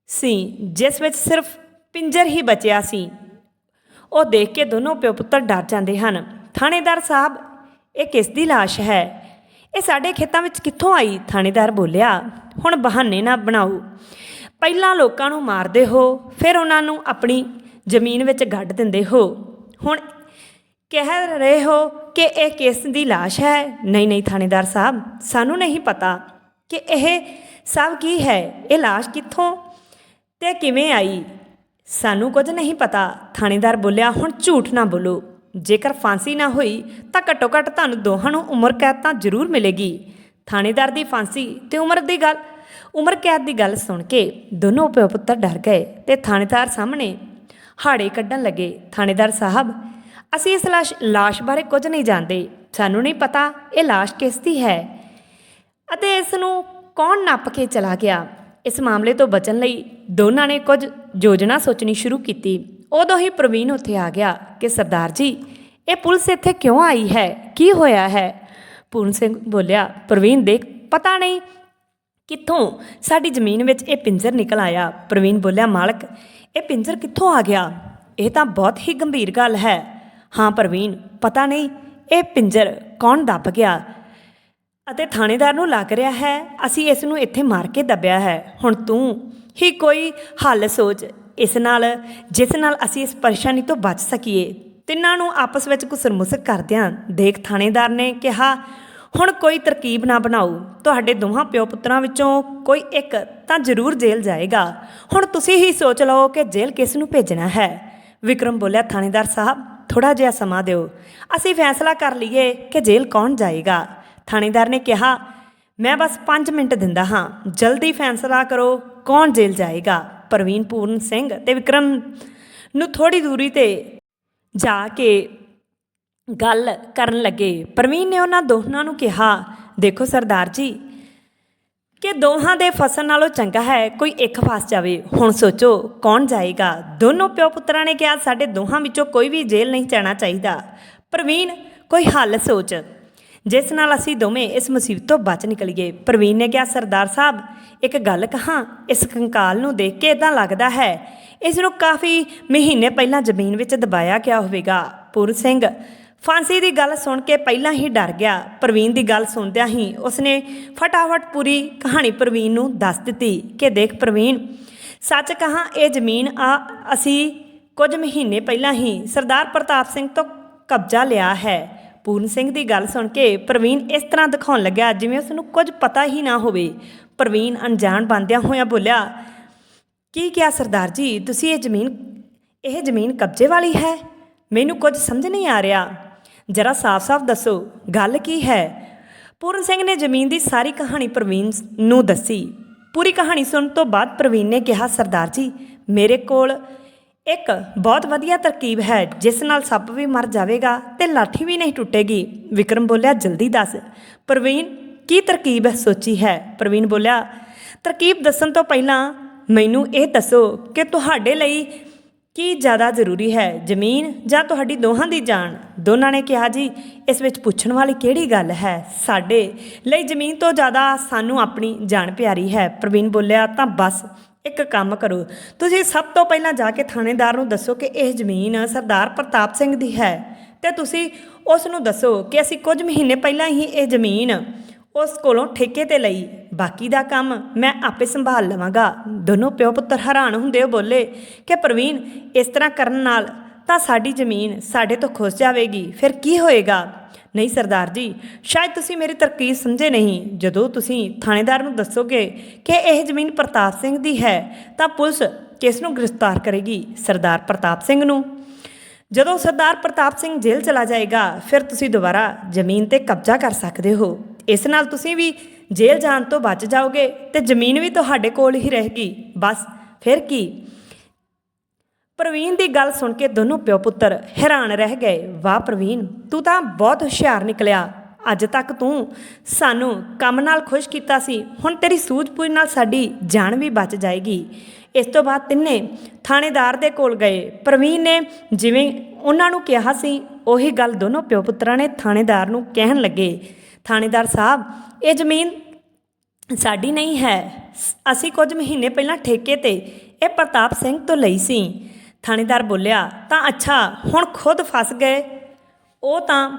ਸੀ, ਜਿਸ ਵਿੱਚ ਸਿਰਫ ਪਿੰਜਰ ਹੀ ਬਚਿਆ ਸੀ। ਉਹ ਦੇਖ ਕੇ ਦੋਨੋਂ ਪਿਓ ਪੁੱਤਰ ਡਰ ਜਾਂਦੇ ਹਨ। ਥਾਣੇਦਾਰ ਸਾਹਿਬ, ਇਹ ਕਿਸ ਦੀ ਲਾਸ਼ ਹੈ? ਇਹ ਸਾਡੇ ਖੇਤਾਂ ਵਿੱਚ ਕਿੱਥੋਂ ਆਈ? ਥਾਣੇਦਾਰ ਬੋਲਿਆ, ਹੁਣ ਬਹਾਨੇ ਨਾ ਬਣਾਓ। ਪਹਿਲਾਂ ਲੋਕਾਂ ਨੂੰ ਮਾਰਦੇ ਹੋ, ਫਿਰ ਉਹਨਾਂ ਨੂੰ ਆਪਣੀ ਜ਼ਮੀਨ ਵਿੱਚ ਗੱਡ ਦਿੰਦੇ ਹੋ। ਹੁਣ ਕਹਿ ਰਹੇ ਹੋ ਕਿ ਇਹ ਕਿਸ ਦੀ ਲਾਸ਼ ਹੈ? ਨਹੀਂ ਨਹੀਂ, ਥਾਣੇਦਾਰ ਸਾਹਿਬ, ਸਾਨੂੰ ਨਹੀਂ ਪਤਾ ਕਿ ਇਹ ਸਭ ਕੀ ਹੈ, ਇਹ ਲਾਸ਼ ਕਿੱਥੋਂ ਤੇ ਕਿਵੇਂ ਆਈ? ਸਾਨੂੰ ਕੁਝ ਨਹੀਂ ਪਤਾ। ਥਾਣੇਦਾਰ ਬੋਲਿਆ, ਹੁਣ ਝੂਠ ਨਾ ਬੋਲੋ। ਜੇਕਰ ਫਾਂਸੀ ਨਾ ਹੋਈ, ਤਾਂ ਘੱਟੋ ਘੱਟ ਤੁਹਾਨੂੰ ਦੋਹਾਂ ਨੂੰ ਉਮਰ ਕੈਦ ਤਾਂ ਜ਼ਰੂਰ ਮਿਲੇਗੀ। ਥਾਣੇਦਾਰ ਦੀ ਫਾਂਸੀ ਤੇ ਉਮਰ ਦੀ ਗੱਲ ਉਮਰ ਕੈਦ ਦੀ ਗੱਲ ਸੁਣ ਕੇ ਦੋਨੋਂ ਪਿਓ ਪੁੱਤਰ ਡਰ ਗਏ ਤੇ ਥਾਣੇਦਾਰ ਸਾਹਮਣੇ ਹਾੜੇ ਕੱਢਣ ਲੱਗੇ। ਥਾਣੇਦਾਰ ਸਾਹਿਬ, ਅਸੀਂ ਇਸ ਲਾਸ਼ ਲਾਸ਼ ਬਾਰੇ ਕੁਝ ਨਹੀਂ ਜਾਣਦੇ। ਸਾਨੂੰ ਨਹੀਂ ਪਤਾ ਇਹ ਲਾਸ਼ ਕਿਸ ਦੀ ਹੈ। ਅਤੇ ਇਸ ਨੂੰ ਕੌਣ ਨੱਪ ਕੇ ਚਲਾ ਗਿਆ? ਇਸ ਮਾਮਲੇ ਤੋਂ ਬਚਣ ਲਈ ਦੋਨਾਂ ਨੇ ਕੁਝ ਯੋਜਨਾ ਸੋਚਣੀ ਸ਼ੁਰੂ ਕੀਤੀ। ਉਦੋਂ ਹੀ ਪ੍ਰਵੀਨ ਉੱਥੇ ਆ ਗਿਆ ਕਿ, ਸਰਦਾਰ ਜੀ, ਇਹ ਪੁਲਿਸ ਇੱਥੇ ਕਿਉਂ ਆਈ ਹੈ? ਕੀ ਹੋਇਆ ਹੈ? ਪੂਰਨ ਸਿੰਘ ਬੋਲਿਆ, ਪ੍ਰਵੀਨ ਦੇਖ, ਪਤਾ ਨਹੀਂ ਕਿੱਥੋਂ? ਸਾਡੀ ਜ਼ਮੀਨ ਵਿੱਚ ਇਹ ਪਿੰਜਰ ਨਿਕਲ ਆਇਆ। ਪ੍ਰਵੀਨ ਬੋਲਿਆ, ਮਾਲਕ, ਇਹ ਪਿੰਜਰ ਕਿੱਥੋਂ ਆ ਗਿਆ? ਇਹ ਤਾਂ ਬਹੁਤ ਹੀ ਗੰਭੀਰ ਗੱਲ ਹੈ। ਹਾਂ ਪ੍ਰਵੀਨ, ਪਤਾ ਨਹੀਂ, ਇਹ ਪਿੰਜਰ ਕੌਣ ਦੱਬ ਗਿਆ? ਅਤੇ ਥਾਣੇਦਾਰ ਨੂੰ ਲੱਗ ਰਿਹਾ ਹੈ, ਅਸੀਂ ਇਸ ਨੂੰ ਇੱਥੇ ਮਾਰ ਕੇ ਦੱਬਿਆ ਹੈ। ਹੁਣ ਤੂੰ ਹੀ ਕੋਈ ਹੱਲ ਸੋਚ। ਇਸ ਨਾਲ, ਜਿਸ ਨਾਲ ਅਸੀਂ ਇਸ ਪਰੇਸ਼ਾਨੀ ਤੋਂ ਬਚ ਸਕੀਏ। ਤਿੰਨਾਂ ਨੂੰ ਆਪਸ ਵਿੱਚ ਕੁਸਰਮੁਸਰ ਕਰਦਿਆਂ ਦੇਖ ਥਾਣੇਦਾਰ ਨੇ ਕਿਹਾ ਹੁਣ ਕੋਈ ਤਰਕੀਬ ਨਾ ਬਣਾਓ। ਤੁਹਾਡੇ ਦੋਹਾਂ ਪਿਓ ਪੁੱਤਰਾਂ ਵਿੱਚੋਂ ਕੋਈ ਇੱਕ ਤਾਂ ਜ਼ਰੂਰ ਜੇਲ੍ਹ ਜਾਏਗਾ। ਹੁਣ ਤੁਸੀਂ ਹੀ ਸੋਚ ਲਓ ਕਿ ਜੇਲ੍ਹ ਕਿਸ ਨੂੰ ਭੇਜਣਾ ਹੈ। ਵਿਕਰਮ ਬੋਲਿਆ, ਥਾਣੇਦਾਰ ਸਾਹਿਬ ਥੋੜਾ ਜਿਹਾ ਸਮਾਂ ਦਿਓ। ਅਸੀਂ ਫੈਸਲਾ ਕਰ ਲਈਏ ਕਿ ਜੇਲ੍ਹ ਕੌਣ ਜਾਏਗਾ। ਥਾਣੇਦਾਰ ਨੇ ਕਿਹਾ, ਮੈਂ ਬਸ 5 ਮਿੰਟ ਦਿੰਦਾ ਹਾਂ। ਜਲਦੀ ਫੈਸਲਾ ਕਰੋ ਕੌਣ ਜੇਲ੍ਹ ਜਾਏਗਾ। ਪ੍ਰਵੀਨ ਪੂਰਨ ਸਿੰਘ ਤੇ ਵਿਕਰਮ ਨੂੰ ਥੋੜੀ ਦੂਰੀ ਤੇ ਜਾ ਕੇ ਗੱਲ ਕਰਨ ਲੱਗੇ। ਪ੍ਰਵੀਨ ਨੇ ਉਹਨਾਂ ਦੋਹਾਂ ਨੂੰ ਕਿਹਾ, ਦੇਖੋ ਸਰਦਾਰ ਜੀ, ਕਿ ਦੋਹਾਂ ਦੇ ਫਸਣ ਨਾਲੋਂ ਚੰਗਾ ਹੈ ਕੋਈ ਇੱਕ ਫਸ ਜਾਵੇ। ਹੁਣ ਸੋਚੋ, ਕੌਣ ਜਾਏਗਾ? ਦੋਨੋਂ ਪਿਓ ਪੁੱਤਰਾਂ ਨੇ ਕਿਹਾ, ਸਾਡੇ ਦੋਹਾਂ ਵਿੱਚੋਂ ਕੋਈ ਵੀ ਜੇਲ੍ਹ ਨਹੀਂ ਜਾਣਾ ਚਾਹੀਦਾ। ਪ੍ਰਵੀਨ, ਕੋਈ ਹੱਲ ਸੋਚ। ਜਿਸ ਨਾਲ ਅਸੀਂ ਦੋਵੇਂ ਇਸ ਮੁਸੀਬਤ ਤੋਂ ਬਚ ਨਿਕਲੀਏ। ਪ੍ਰਵੀਨ ਨੇ ਕਿਹਾ, ਸਰਦਾਰ ਸਾਹਿਬ, ਇੱਕ ਗੱਲ ਕਹਾਂ, ਇਸ ਕੰਕਾਲ ਨੂੰ ਦੇਖ ਕੇ ਇਦਾਂ ਲੱਗਦਾ ਹੈ, ਇਸ ਨੂੰ ਕਾਫੀ ਮਹੀਨੇ ਪਹਿਲਾਂ ਜ਼ਮੀਨ ਵਿੱਚ ਦਬਾਇਆ ਗਿਆ ਹੋਵੇਗਾ। ਪੁਰ ਸਿੰਘ ਫਾਂਸੀ ਦੀ ਗੱਲ ਸੁਣ ਕੇ ਪਹਿਲਾਂ ਹੀ ਡਰ ਗਿਆ। ਪ੍ਰਵੀਨ ਦੀ ਗੱਲ ਸੁਣਦਿਆਂ ਹੀ ਉਸਨੇ ਫਟਾਫਟ ਪੂਰੀ ਕਹਾਣੀ ਪ੍ਰਵੀਨ ਨੂੰ ਦੱਸ ਦਿੱਤੀ ਕਿ ਦੇਖ ਪ੍ਰਵੀਨ, ਸੱਚ ਕਹਾਂ ਇਹ ਜ਼ਮੀਨ ਆ ਅਸੀਂ ਕੁਝ ਮਹੀਨੇ ਪਹਿਲਾਂ ਹੀ ਸਰਦਾਰ ਪ੍ਰਤਾਪ ਸਿੰਘ ਤੋਂ ਕਬਜ਼ਾ ਲਿਆ ਹੈ। ਪੂਰਨ ਸਿੰਘ ਦੀ ਗੱਲ ਸੁਣ ਕੇ ਪ੍ਰਵੀਨ ਇਸ ਤਰ੍ਹਾਂ ਦਿਖਾਉਣ ਲੱਗਿਆ ਜਿਵੇਂ ਉਸ ਨੂੰ ਕੁਝ ਪਤਾ ਹੀ ਨਾ ਹੋਵੇ। ਪ੍ਰਵੀਨ ਅਣਜਾਣ ਬੰਦਿਆਂ ਹੋਇਆ ਬੋਲਿਆ, ਕੀ ਕਿਹਾ ਸਰਦਾਰ ਜੀ, ਤੁਸੀਂ ਇਹ ਜ਼ਮੀਨ ਇਹ ਜ਼ਮੀਨ ਕਬਜ਼ੇ ਵਾਲੀ ਹੈ? ਮੈਨੂੰ ਕੁਝ ਸਮਝ ਨਹੀਂ ਆ ਰਿਹਾ। ਜਰਾ ਸਾਫ਼-ਸਾਫ਼ ਦੱਸੋ, ਗੱਲ ਕੀ ਹੈ? ਪੂਰਨ ਸਿੰਘ ਨੇ ਜ਼ਮੀਨ ਦੀ ਸਾਰੀ ਕਹਾਣੀ ਪ੍ਰਵੀਨ ਨੂੰ ਦੱਸੀ। ਪੂਰੀ ਕਹਾਣੀ ਸੁਣਨ ਤੋਂ ਬਾਅਦ ਪ੍ਰਵੀਨ ਨੇ ਕਿਹਾ, ਸਰਦਾਰ ਜੀ, ਮੇਰੇ ਕੋਲ ਇੱਕ ਬਹੁਤ ਵਧੀਆ ਤਰਕੀਬ ਹੈ, ਜਿਸ ਨਾਲ ਸੱਪ ਵੀ ਮਰ ਜਾਵੇਗਾ ਤੇ ਲਾਠੀ ਵੀ ਨਹੀਂ ਟੁੱਟੇਗੀ। ਵਿਕਰਮ ਬੋਲਿਆ, ਜਲਦੀ ਦੱਸ, ਪ੍ਰਵੀਨ ਕੀ ਤਰਕੀਬ ਸੋਚੀ ਹੈ? ਪ੍ਰਵੀਨ ਬੋਲਿਆ, ਤਰਕੀਬ ਦੱਸਣ ਤੋਂ ਪਹਿਲਾਂ ਮੈਨੂੰ ਇਹ ਦੱਸੋ ਕਿ ਤੁਹਾਡੇ ਲਈ ਕੀ ਜ਼ਿਆਦਾ ਜ਼ਰੂਰੀ ਹੈ, ਜ਼ਮੀਨ ਜਾਂ ਤੁਹਾਡੀ ਦੋਹਾਂ ਦੀ ਜਾਨ? ਦੋਨਾਂ ਨੇ ਕਿਹਾ ਜੀ, ਇਸ ਵਿੱਚ ਪੁੱਛਣ ਵਾਲੀ ਕਿਹੜੀ ਗੱਲ ਹੈ? ਸਾਡੇ ਲਈ ਜ਼ਮੀਨ ਤੋਂ ਜ਼ਿਆਦਾ ਸਾਨੂੰ ਆਪਣੀ ਜਾਨ ਪਿਆਰੀ ਹੈ। ਪ੍ਰਵੀਨ ਬੋਲਿਆ, ਤਾਂ ਬਸ, ਇੱਕ ਕੰਮ ਕਰੋ। ਤੁਸੀਂ ਸਭ ਤੋਂ ਪਹਿਲਾਂ ਜਾ ਕੇ ਥਾਣੇਦਾਰ ਨੂੰ ਦੱਸੋ ਕਿ ਇਹ ਜ਼ਮੀਨ ਸਰਦਾਰ ਪ੍ਰਤਾਪ ਸਿੰਘ ਦੀ ਹੈ। ਤੇ ਤੁਸੀਂ ਉਸ ਨੂੰ ਦੱਸੋ ਕਿ ਅਸੀਂ ਕੁਝ ਮਹੀਨੇ ਪਹਿਲਾਂ ਹੀ ਇਹ ਜ਼ਮੀਨ ਉਸ ਕੋਲੋਂ ਠੇਕੇ ਤੇ ਲਈ। ਬਾਕੀ ਦਾ ਕੰਮ ਮੈਂ ਆਪੇ ਸੰਭਾਲ ਲਵਾਂਗਾ। ਦੋਨੋਂ ਪਿਓ ਪੁੱਤਰ ਹੈਰਾਨ ਹੁੰਦੇ ਹੋ ਬੋਲੇ ਕਿ ਪ੍ਰਵੀਨ, ਇਸ ਤਰ੍ਹਾਂ ਕਰਨ ਨਾਲ ਤਾਂ ਸਾਡੀ ਜ਼ਮੀਨ ਸਾਡੇ ਤੋਂ ਖੁੱਸ ਜਾਵੇਗੀ, ਫਿਰ ਕੀ ਹੋਏਗਾ? ਨਹੀਂ ਸਰਦਾਰ ਜੀ, ਸ਼ਾਇਦ ਤੁਸੀਂ ਮੇਰੀ ਤਰਕੀਬ ਸਮਝੇ ਨਹੀਂ। ਜਦੋਂ ਤੁਸੀਂ ਥਾਣੇਦਾਰ ਨੂੰ ਦੱਸੋਗੇ ਕਿ ਇਹ ਜ਼ਮੀਨ ਪ੍ਰਤਾਪ ਸਿੰਘ ਦੀ ਹੈ, ਤਾਂ ਪੁਲਿਸ ਕਿਸ ਨੂੰ ਗ੍ਰਿਫਤਾਰ ਕਰੇਗੀ? ਸਰਦਾਰ ਪ੍ਰਤਾਪ ਸਿੰਘ ਨੂੰ। ਜਦੋਂ ਸਰਦਾਰ ਪ੍ਰਤਾਪ ਸਿੰਘ ਜੇਲ੍ਹ ਚਲਾ ਜਾਏਗਾ, ਫਿਰ ਤੁਸੀਂ ਦੁਬਾਰਾ ਜ਼ਮੀਨ ਤੇ ਕਬਜ਼ਾ ਕਰ ਸਕਦੇ ਹੋ। ਇਸ ਨਾਲ ਤੁਸੀਂ ਵੀ ਜੇਲ੍ਹ ਜਾਣ ਤੋਂ ਬਚ ਜਾਓਗੇ ਤੇ ਜ਼ਮੀਨ ਵੀ ਤੁਹਾਡੇ ਕੋਲ ਹੀ ਰਹੇਗੀ। ਬਸ, ਫਿਰ ਕੀ? ਪ੍ਰਵੀਨ ਦੀ ਗੱਲ ਸੁਣ ਕੇ ਦੋਨੋਂ ਪਿਓ ਪੁੱਤਰ ਹੈਰਾਨ ਰਹਿ ਗਏ। ਵਾਹ ਪ੍ਰਵੀਨ, ਤੂੰ ਤਾਂ ਬਹੁਤ ਹੁਸ਼ਿਆਰ ਨਿਕਲਿਆ। ਅੱਜ ਤੱਕ ਤੂੰ ਸਾਨੂੰ ਕੰਮ ਨਾਲ ਖੁਸ਼ ਕੀਤਾ ਸੀ। ਹੁਣ ਤੇਰੀ ਸੂਝ-ਬੂਝ ਨਾਲ ਸਾਡੀ ਜਾਨ ਵੀ ਬਚ ਜਾਏਗੀ। ਇਸ ਤੋਂ ਬਾਅਦ ਤਿੰਨੇ ਥਾਣੇਦਾਰ ਦੇ ਕੋਲ ਗਏ। ਪ੍ਰਵੀਨ ਨੇ ਜਿਵੇਂ ਉਹਨਾਂ ਨੂੰ ਕਿਹਾ ਸੀ, ਉਹੀ ਗੱਲ ਦੋਨੋਂ ਪਿਓ ਪੁੱਤਰਾਂ ਨੇ ਥਾਣੇਦਾਰ ਨੂੰ ਕਹਿਣ ਲੱਗੇ। ਥਾਣੇਦਾਰ ਸਾਹਿਬ, ਇਹ ਜ਼ਮੀਨ ਸਾਡੀ ਨਹੀਂ ਹੈ। ਅਸੀਂ ਕੁਝ ਮਹੀਨੇ ਪਹਿਲਾਂ ਠੇਕੇ ਤੇ ਇਹ ਪ੍ਰਤਾਪ ਸਿੰਘ ਤੋਂ ਲਈ ਸੀ। ਥਾਣੇਦਾਰ ਬੋਲਿਆ, ਤਾਂ ਅੱਛਾ, ਹੁਣ ਖੁਦ ਫਸ ਗਏ। ਉਹ ਤਾਂ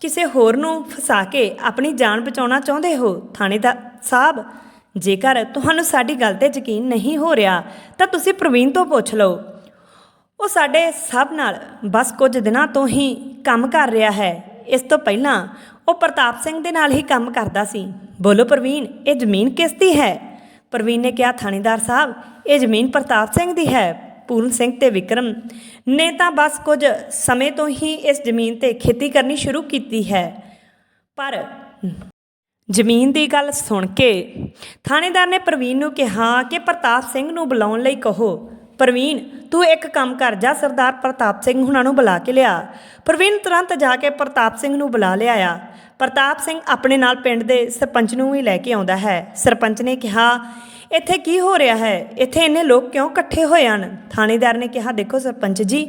ਕਿਸੇ ਹੋਰ ਨੂੰ ਫਸਾ ਕੇ ਆਪਣੀ ਜਾਨ ਬਚਾਉਣਾ ਚਾਹੁੰਦੇ ਹੋ। ਥਾਣੇਦਾਰ ਸਾਹਿਬ, ਜੇਕਰ ਤੁਹਾਨੂੰ ਸਾਡੀ ਗੱਲ ਤੇ ਯਕੀਨ ਨਹੀਂ ਹੋ ਰਿਹਾ, ਤਾਂ ਤੁਸੀਂ ਪ੍ਰਵੀਨ ਤੋਂ ਪੁੱਛ ਲਓ। ਉਹ ਸਾਡੇ ਸਭ ਨਾਲ ਬਸ ਕੁਝ ਦਿਨਾਂ ਤੋਂ ਹੀ ਕੰਮ ਕਰ ਰਿਹਾ ਹੈ। ਇਸ ਤੋਂ ਪਹਿਲਾਂ ਉਹ ਪ੍ਰਤਾਪ ਸਿੰਘ ਦੇ ਨਾਲ ਹੀ ਕੰਮ ਕਰਦਾ ਸੀ। ਬੋਲੋ ਪ੍ਰਵੀਨ, ਇਹ ਜ਼ਮੀਨ ਕਿਸ ਦੀ ਹੈ? ਪ੍ਰਵੀਨ ਨੇ ਕਿਹਾ, ਥਾਣੇਦਾਰ ਸਾਹਿਬ, ਇਹ ਜ਼ਮੀਨ ਪ੍ਰਤਾਪ ਸਿੰਘ ਦੀ ਹੈ, ਪੂਰਨ ਸਿੰਘ ਤੇ ਵਿਕਰਮ। ਨੇ ਤਾਂ ਬਸ ਕੁਝ ਸਮੇਂ ਤੋਂ ਹੀ ਇਸ ਜ਼ਮੀਨ ਤੇ ਖੇਤੀ ਕਰਨੀ ਸ਼ੁਰੂ ਕੀਤੀ ਹੈ। ਪਰ ਜ਼ਮੀਨ ਦੀ ਗੱਲ ਸੁਣ ਕੇ ਥਾਣੇਦਾਰ ਨੇ ਪ੍ਰਵੀਨ ਨੂੰ ਕਿਹਾ ਕਿ ਪ੍ਰਤਾਪ ਸਿੰਘ ਨੂੰ ਬੁਲਾਉਣ ਲਈ ਕਹੋ। ਪ੍ਰਵੀਨ, ਤੂੰ ਇੱਕ ਕੰਮ ਕਰ ਜਾ, ਸਰਦਾਰ ਪ੍ਰਤਾਪ ਸਿੰਘ ਹੁਣਾਂ ਨੂੰ ਬੁਲਾ ਕੇ ਲਿਆ। ਪ੍ਰਵੀਨ ਤੁਰੰਤ ਜਾ ਕੇ ਪ੍ਰਤਾਪ ਸਿੰਘ ਨੂੰ ਬੁਲਾ ਲਿਆਇਆ ਪ੍ਰਤਾਪ ਸਿੰਘ ਆਪਣੇ ਨਾਲ ਪਿੰਡ ਦੇ ਸਰਪੰਚ ਨੂੰ ਵੀ ਲੈ ਕੇ ਆਉਂਦਾ ਹੈ। ਸਰਪੰਚ ਨੇ ਕਿਹਾ, ਇੱਥੇ ਕੀ ਹੋ ਰਿਹਾ ਹੈ? ਇੱਥੇ ਇੰਨੇ ਲੋਕ ਕਿਉਂ ਇਕੱਠੇ ਹੋਏ ਹਨ? ਥਾਣੇਦਾਰ ਨੇ ਕਿਹਾ, ਦੇਖੋ ਸਰਪੰਚ ਜੀ,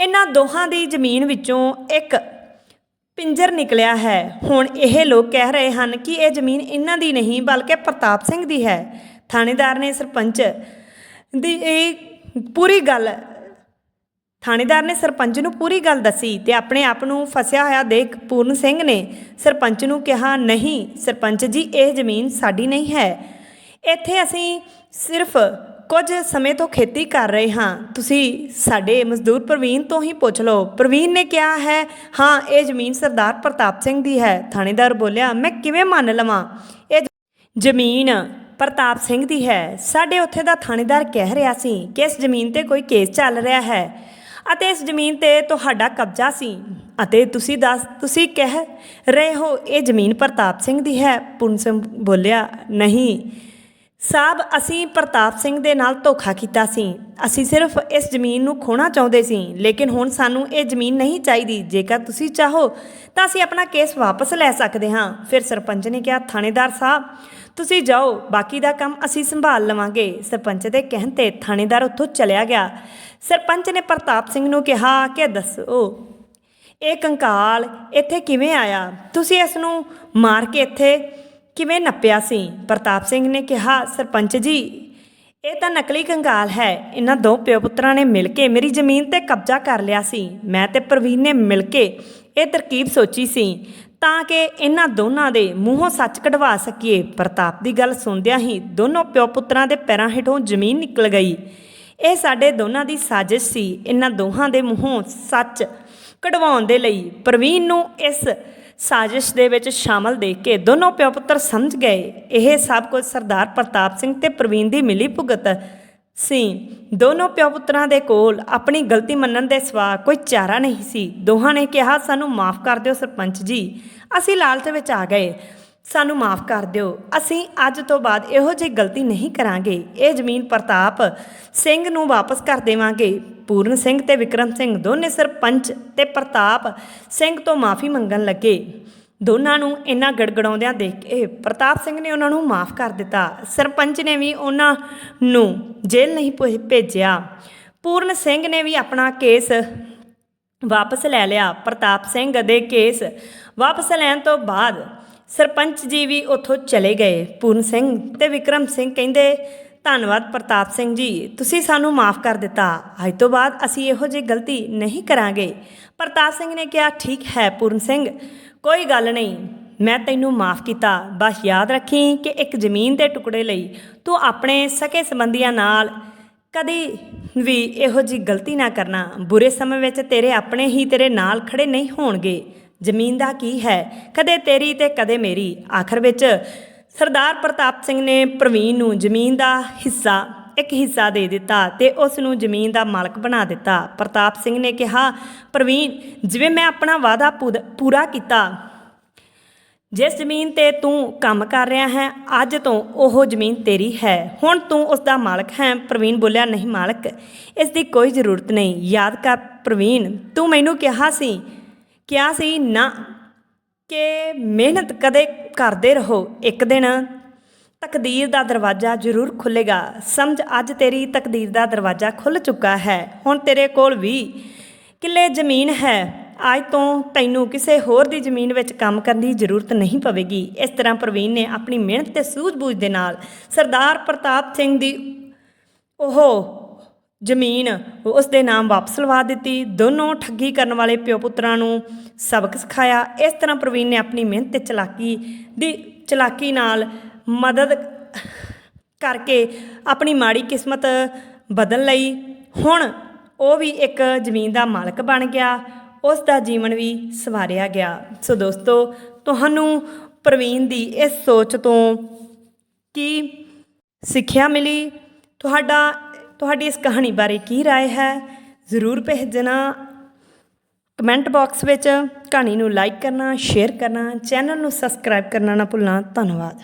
ਇਹਨਾਂ ਦੋਹਾਂ ਦੀ ਜ਼ਮੀਨ ਵਿੱਚੋਂ ਇੱਕ ਪਿੰਜਰ ਨਿਕਲਿਆ ਹੈ। ਹੁਣ ਇਹ ਲੋਕ ਕਹਿ ਰਹੇ ਹਨ ਕਿ ਇਹ ਜ਼ਮੀਨ ਇਹਨਾਂ ਦੀ ਨਹੀਂ, ਬਲਕਿ ਪ੍ਰਤਾਪ ਸਿੰਘ ਦੀ ਹੈ। ਥਾਣੇਦਾਰ ਨੇ ਸਰਪੰਚ ਦੀ ਇਹ ਪੂਰੀ ਗੱਲ ਥਾਣੇਦਾਰ ਨੇ ਸਰਪੰਚ ਨੂੰ ਪੂਰੀ ਗੱਲ ਦੱਸੀ ਤੇ ਆਪਣੇ ਆਪ ਨੂੰ ਫਸਿਆ ਹੋਇਆ ਦੇਖ ਪੂਰਨ ਸਿੰਘ ਨੇ ਸਰਪੰਚ ਨੂੰ ਕਿਹਾ, ਨਹੀਂ, ਸਰਪੰਚ ਜੀ, ਇਹ ਜ਼ਮੀਨ ਸਾਡੀ ਨਹੀਂ ਹੈ। ਇੱਥੇ ਅਸੀਂ ਸਿਰਫ ਕੁਝ ਸਮੇਂ ਤੋਂ ਖੇਤੀ ਕਰ ਰਹੇ ਹਾਂ। ਤੁਸੀਂ ਸਾਡੇ ਮਜ਼ਦੂਰ ਪ੍ਰਵੀਨ ਤੋਂ ਹੀ ਪੁੱਛ ਲਓ। ਪ੍ਰਵੀਨ ਨੇ ਕਿਹਾ ਹੈ, ਹਾਂ, ਇਹ ਜ਼ਮੀਨ ਸਰਦਾਰ ਪ੍ਰਤਾਪ ਸਿੰਘ ਦੀ ਹੈ। ਥਾਣੇਦਾਰ ਬੋਲਿਆ, ਮੈਂ ਕਿਵੇਂ ਮੰਨ ਲਵਾਂ? ਇਹ ਜ਼ਮੀਨ ਪ੍ਰਤਾਪ ਸਿੰਘ ਦੀ ਹੈ। ਸਾਡੇ ਉੱਥੇ ਦਾ ਥਾਣੇਦਾਰ ਕਹਿ ਰਿਹਾ ਸੀ ਕਿ ਇਸ ਜ਼ਮੀਨ ਤੇ ਕੋਈ ਕੇਸ ਚੱਲ ਰਿਹਾ ਹੈ ਅਤੇ ਇਸ ਜ਼ਮੀਨ ਤੇ ਤੁਹਾਡਾ ਕਬਜ਼ਾ ਸੀ। ਅਤੇ ਤੁਸੀਂ ਦੱਸ, ਤੁਸੀਂ ਕਹਿ ਰਹੇ ਹੋ, ਇਹ ਜ਼ਮੀਨ ਪ੍ਰਤਾਪ ਸਿੰਘ ਦੀ ਹੈ। ਪੁੰਨ ਬੋਲਿਆ, ਨਹੀਂ। ਸਾਹਿਬ ਅਸੀਂ ਪ੍ਰਤਾਪ ਸਿੰਘ ਦੇ ਨਾਲ ਧੋਖਾ ਕੀਤਾ ਸੀ। ਅਸੀਂ ਸਿਰਫ ਇਸ ਜ਼ਮੀਨ ਨੂੰ ਖੋਣਾ ਚਾਹੁੰਦੇ ਸੀ। ਲੇਕਿਨ ਹੁਣ ਸਾਨੂੰ ਇਹ ਜ਼ਮੀਨ ਨਹੀਂ ਚਾਹੀਦੀ। ਜੇਕਰ ਤੁਸੀਂ ਚਾਹੋ ਤਾਂ ਅਸੀਂ ਆਪਣਾ ਕੇਸ ਵਾਪਸ ਲੈ ਸਕਦੇ ਹਾਂ। ਫਿਰ ਸਰਪੰਚ ਨੇ ਕਿਹਾ, ਥਾਣੇਦਾਰ ਸਾਹਿਬ ਤੁਸੀਂ ਜਾਓ, ਬਾਕੀ ਦਾ ਕੰਮ ਅਸੀਂ ਸੰਭਾਲ ਲਵਾਂਗੇ। ਸਰਪੰਚ ਦੇ ਕਹਿਣ ਤੇ ਥਾਣੇਦਾਰ ਉੱਥੋਂ ਚਲਿਆ ਗਿਆ। ਸਰਪੰਚ ਨੇ ਪ੍ਰਤਾਪ ਸਿੰਘ ਨੂੰ ਕਿਹਾ ਕਿ ਦੱਸੋ, ਇਹ ਕੰਕਾਲ ਇੱਥੇ ਕਿਵੇਂ ਆਇਆ? ਤੁਸੀਂ ਇਸ ਨੂੰ ਮਾਰ ਕੇ ਇੱਥੇ ਕਿਵੇਂ ਨੱਪਿਆ ਸੀ? ਪ੍ਰਤਾਪ ਸਿੰਘ ਨੇ ਕਿਹਾ, ਸਰਪੰਚ ਜੀ, ਇਹ ਤਾਂ ਨਕਲੀ ਕੰਗਾਲ ਹੈ। ਇਹਨਾਂ ਦੋ ਪਿਓ ਪੁੱਤਰਾਂ ਨੇ ਮਿਲ ਕੇ ਮੇਰੀ ਜ਼ਮੀਨ ਤੇ ਕਬਜ਼ਾ ਕਰ ਲਿਆ ਸੀ। ਮੈਂ ਤੇ ਪ੍ਰਵੀਨ ਨੇ ਮਿਲ ਕੇ ਇਹ ਤਰਕੀਬ ਸੋਚੀ ਸੀ। ਤਾਂ ਕਿ ਇਹਨਾਂ ਦੋਨਾਂ ਦੇ ਮੂੰਹੋਂ ਸੱਚ ਕਢਵਾ ਸਕੀਏ। ਪ੍ਰਤਾਪ ਦੀ ਗੱਲ ਸੁਣਦਿਆਂ ਹੀ ਦੋਨੋਂ ਪਿਓ ਪੁੱਤਰਾਂ ਦੇ ਪੈਰਾਂ ਹੇਠੋਂ ਜ਼ਮੀਨ ਨਿਕਲ ਗਈ। ਇਹ ਸਾਡੇ ਦੋਨਾਂ ਦੀ ਸਾਜ਼ਿਸ਼ ਸੀ। ਇਹਨਾਂ ਦੋਹਾਂ ਦੇ ਮੂੰਹੋਂ ਸੱਚ ਕਢਵਾਉਣ ਦੇ ਲਈ ਪ੍ਰਵੀਨ ਨੂੰ ਇਸ ਸਾਜ਼ਿਸ਼ ਦੇ ਵਿੱਚ ਸ਼ਾਮਲ ਦੇਖ ਕੇ ਦੋਨੋਂ ਪਿਓ ਪੁੱਤਰ ਸਮਝ ਗਏ। ਇਹ ਸਭ ਕੁਝ ਸਰਦਾਰ ਪ੍ਰਤਾਪ ਸਿੰਘ ਤੇ ਪ੍ਰਵੀਨ ਦੀ ਮਿਲੀ ਭੁਗਤ ਸੀ। ਦੋਨੋਂ ਪਿਓ ਪੁੱਤਰਾਂ ਦੇ ਕੋਲ ਆਪਣੀ ਗਲਤੀ ਮੰਨਣ ਦੇ ਸਿਵਾ ਕੋਈ ਚਾਰਾ ਨਹੀਂ ਸੀ। ਦੋਹਾਂ ਨੇ ਕਿਹਾ, ਸਾਨੂੰ ਮਾਫ ਕਰ ਦਿਓ ਸਰਪੰਚ ਜੀ। ਅਸੀਂ ਲਾਲਚ ਵਿੱਚ ਆ ਗਏ। ਸਾਨੂੰ ਮਾਫ ਕਰ ਦਿਓ। ਅਸੀਂ ਅੱਜ ਤੋਂ ਬਾਅਦ ਇਹੋ ਜਿਹੀ ਗਲਤੀ ਨਹੀਂ ਕਰਾਂਗੇ। ਇਹ ਜ਼ਮੀਨ ਪ੍ਰਤਾਪ ਸਿੰਘ ਨੂੰ ਵਾਪਸ ਕਰ ਦੇਵਾਂਗੇ। ਪੂਰਨ ਸਿੰਘ ਤੇ ਵਿਕਰਮ ਸਿੰਘ ਦੋਨੇ ਸਰਪੰਚ ਤੇ ਪ੍ਰਤਾਪ ਸਿੰਘ ਤੋਂ ਮਾਫੀ ਮੰਗਣ ਲੱਗੇ। ਦੋਨਾਂ ਨੂੰ ਇੰਨਾ ਗੜਗੜਾਉਂਦਿਆਂ ਦੇਖ ਕੇ ਪ੍ਰਤਾਪ ਸਿੰਘ ਨੇ ਉਹਨਾਂ ਨੂੰ ਮਾਫ ਕਰ ਦਿੱਤਾ। ਸਰਪੰਚ ਨੇ ਵੀ ਉਹਨਾਂ ਨੂੰ ਜੇਲ੍ਹ ਨਹੀਂ ਭੇ- ਭੇਜਿਆ। ਪੂਰਨ ਸਿੰਘ ਨੇ ਵੀ ਆਪਣਾ ਕੇਸ ਵਾਪਸ ਲੈ ਲਿਆ। ਪ੍ਰਤਾਪ ਸਿੰਘ ਦੇ ਕੇਸ ਵਾਪਸ ਲੈਣ ਤੋਂ ਬਾਅਦ ਸਰਪੰਚ ਜੀ ਵੀ ਉੱਥੋਂ ਚਲੇ ਗਏ। ਪੂਰਨ ਸਿੰਘ ਤੇ ਵਿਕਰਮ ਸਿੰਘ ਕਹਿੰਦੇ, ਧੰਨਵਾਦ ਪ੍ਰਤਾਪ ਸਿੰਘ ਜੀ, ਤੁਸੀਂ ਸਾਨੂੰ ਮਾਫ ਕਰ ਦਿੱਤਾ। ਅੱਜ ਤੋਂ ਬਾਅਦ ਅਸੀਂ ਇਹੋ ਜਿਹੀ ਗਲਤੀ ਨਹੀਂ ਕਰਾਂਗੇ। ਪ੍ਰਤਾਪ ਸਿੰਘ ਨੇ ਕਿਹਾ, ਠੀਕ ਹੈ ਪੂਰਨ ਸਿੰਘ ਕੋਈ ਗੱਲ ਨਹੀਂ। ਮੈਂ ਤੈਨੂੰ ਮਾਫ ਕੀਤਾ। ਬਸ ਯਾਦ ਰੱਖੀ ਕਿ ਇੱਕ ਜ਼ਮੀਨ ਦੇ ਟੁਕੜੇ ਲਈ ਤੂੰ ਆਪਣੇ ਸਕੇ ਸੰਬੰਧੀਆਂ ਨਾਲ ਕਦੀ ਵੀ ਇਹੋ ਜੀ ਗਲਤੀ ਨਾ ਕਰਨਾ। ਬੁਰੇ ਸਮੇਂ ਵਿੱਚ ਤੇਰੇ ਆਪਣੇ ਹੀ ਤੇਰੇ ਨਾਲ ਖੜੇ ਨਹੀਂ ਹੋਣਗੇ। ਜ਼ਮੀਨ ਦਾ ਕੀ ਹੈ? ਕਦੇ ਤੇਰੀ ਤੇ ਕਦੇ ਮੇਰੀ। ਆਖਰ ਵਿੱਚ ਸਰਦਾਰ ਪ੍ਰਤਾਪ ਸਿੰਘ ਨੇ ਪ੍ਰਵੀਨ ਨੂੰ ਜ਼ਮੀਨ ਦਾ ਹਿੱਸਾ ਇੱਕ ਹਿੱਸਾ ਦੇ ਦਿੱਤਾ ਤੇ ਉਸ ਨੂੰ ਜ਼ਮੀਨ ਦਾ ਮਾਲਕ ਬਣਾ ਦਿੱਤਾ। ਪ੍ਰਤਾਪ ਸਿੰਘ ਨੇ ਕਿਹਾ, ਪ੍ਰਵੀਨ, ਜਿਵੇਂ ਮੈਂ ਆਪਣਾ ਵਾਅਦਾ ਪੂਰਾ ਕੀਤਾ, ਜਿਸ ਜ਼ਮੀਨ ਤੇ ਤੂੰ ਕੰਮ ਕਰ ਰਿਹਾ ਹੈ, ਅੱਜ ਤੋਂ ਉਹ ਜ਼ਮੀਨ ਤੇਰੀ ਹੈ। ਹੁਣ ਤੂੰ ਉਸ ਦਾ ਮਾਲਕ ਹੈ। ਪ੍ਰਵੀਨ ਬੋਲਿਆ, ਨਹੀਂ ਮਾਲਕ, ਇਸ ਦੀ ਕੋਈ ਜ਼ਰੂਰਤ ਨਹੀਂ। ਯਾਦ ਕਰ ਪ੍ਰਵੀਨ, ਤੂੰ ਮੈਨੂੰ ਕਿਹਾ ਸੀ ਕਿਹਾ ਸੀ ਨਾ ਕਿ ਮਿਹਨਤ ਕਦੇ ਕਰਦੇ ਰਹੋ। ਇੱਕ ਦਿਨ ਤਕਦੀਰ ਦਾ ਦਰਵਾਜ਼ਾ ਜ਼ਰੂਰ ਖੁੱਲੇਗਾ ਸਮਝ, ਅੱਜ ਤੇਰੀ ਤਕਦੀਰ ਦਾ ਦਰਵਾਜ਼ਾ ਖੁੱਲ ਚੁੱਕਾ ਹੈ। ਹੁਣ ਤੇਰੇ ਕੋਲ ਵੀ ਕਿੱਲੇ ਜ਼ਮੀਨ ਹੈ। ਅੱਜ ਤੋਂ ਤੈਨੂੰ ਕਿਸੇ ਹੋਰ ਦੀ ਜ਼ਮੀਨ ਵਿੱਚ ਕੰਮ ਕਰਨ ਦੀ ਜ਼ਰੂਰਤ ਨਹੀਂ ਪਵੇਗੀ। ਇਸ ਤਰ੍ਹਾਂ ਪ੍ਰਵੀਨ ਨੇ ਆਪਣੀ ਮਿਹਨਤ ਤੇ ਸੂਝ-ਬੂਝ ਦੇ ਨਾਲ ਸਰਦਾਰ ਪ੍ਰਤਾਪ ਸਿੰਘ ਦੀ ਉਹ ਜ਼ਮੀਨ ਉਸ ਦੇ ਨਾਮ ਵਾਪਸ ਲਵਾ ਦਿੱਤੀ। ਦੋਨੋਂ ਠੱਗੀ ਕਰਨ ਵਾਲੇ ਪਿਓ ਪੁੱਤਰਾਂ ਨੂੰ ਸਬਕ ਸਿਖਾਇਆ। ਇਸ ਤਰ੍ਹਾਂ ਪ੍ਰਵੀਨ ਨੇ ਆਪਣੀ ਮਿਹਨਤ ਤੇ ਚਲਾਕੀ ਦੀ, ਚਲਾਕੀ ਨਾਲ ਮਦਦ ਕਰਕੇ ਆਪਣੀ ਮਾੜੀ ਕਿਸਮਤ ਬਦਲ ਲਈ ਹੁਣ ਉਹ ਵੀ ਇੱਕ ਜ਼ਮੀਨ ਦਾ ਮਾਲਕ ਬਣ ਗਿਆ ਉਸ ਦਾ ਜੀਵਨ ਵੀ ਸਵਾਰਿਆ ਗਿਆ ਸੋ ਦੋਸਤੋ ਤੁਹਾਨੂੰ ਪ੍ਰਵੀਨ ਦੀ ਇਸ ਸੋਚ ਤੋਂ ਕੀ ਸਿੱਖਿਆ ਮਿਲੀ ਤੁਹਾਡਾ ਤੁਹਾਡੀ ਇਸ ਕਹਾਣੀ ਬਾਰੇ ਕੀ رائے ਹੈ ਜ਼ਰੂਰ ਭੇਜਣਾ ਕਮੈਂਟ ਬਾਕਸ ਵਿੱਚ ਕਹਾਣੀ ਨੂੰ ਲਾਈਕ ਕਰਨਾ ਸ਼ੇਅਰ ਕਰਨਾ ਚੈਨਲ ਨੂੰ ਸਬਸਕ੍ਰਾਈਬ ਕਰਨਾ ਨਾ ਭੁੱਲਣਾ ਧੰਨਵਾਦ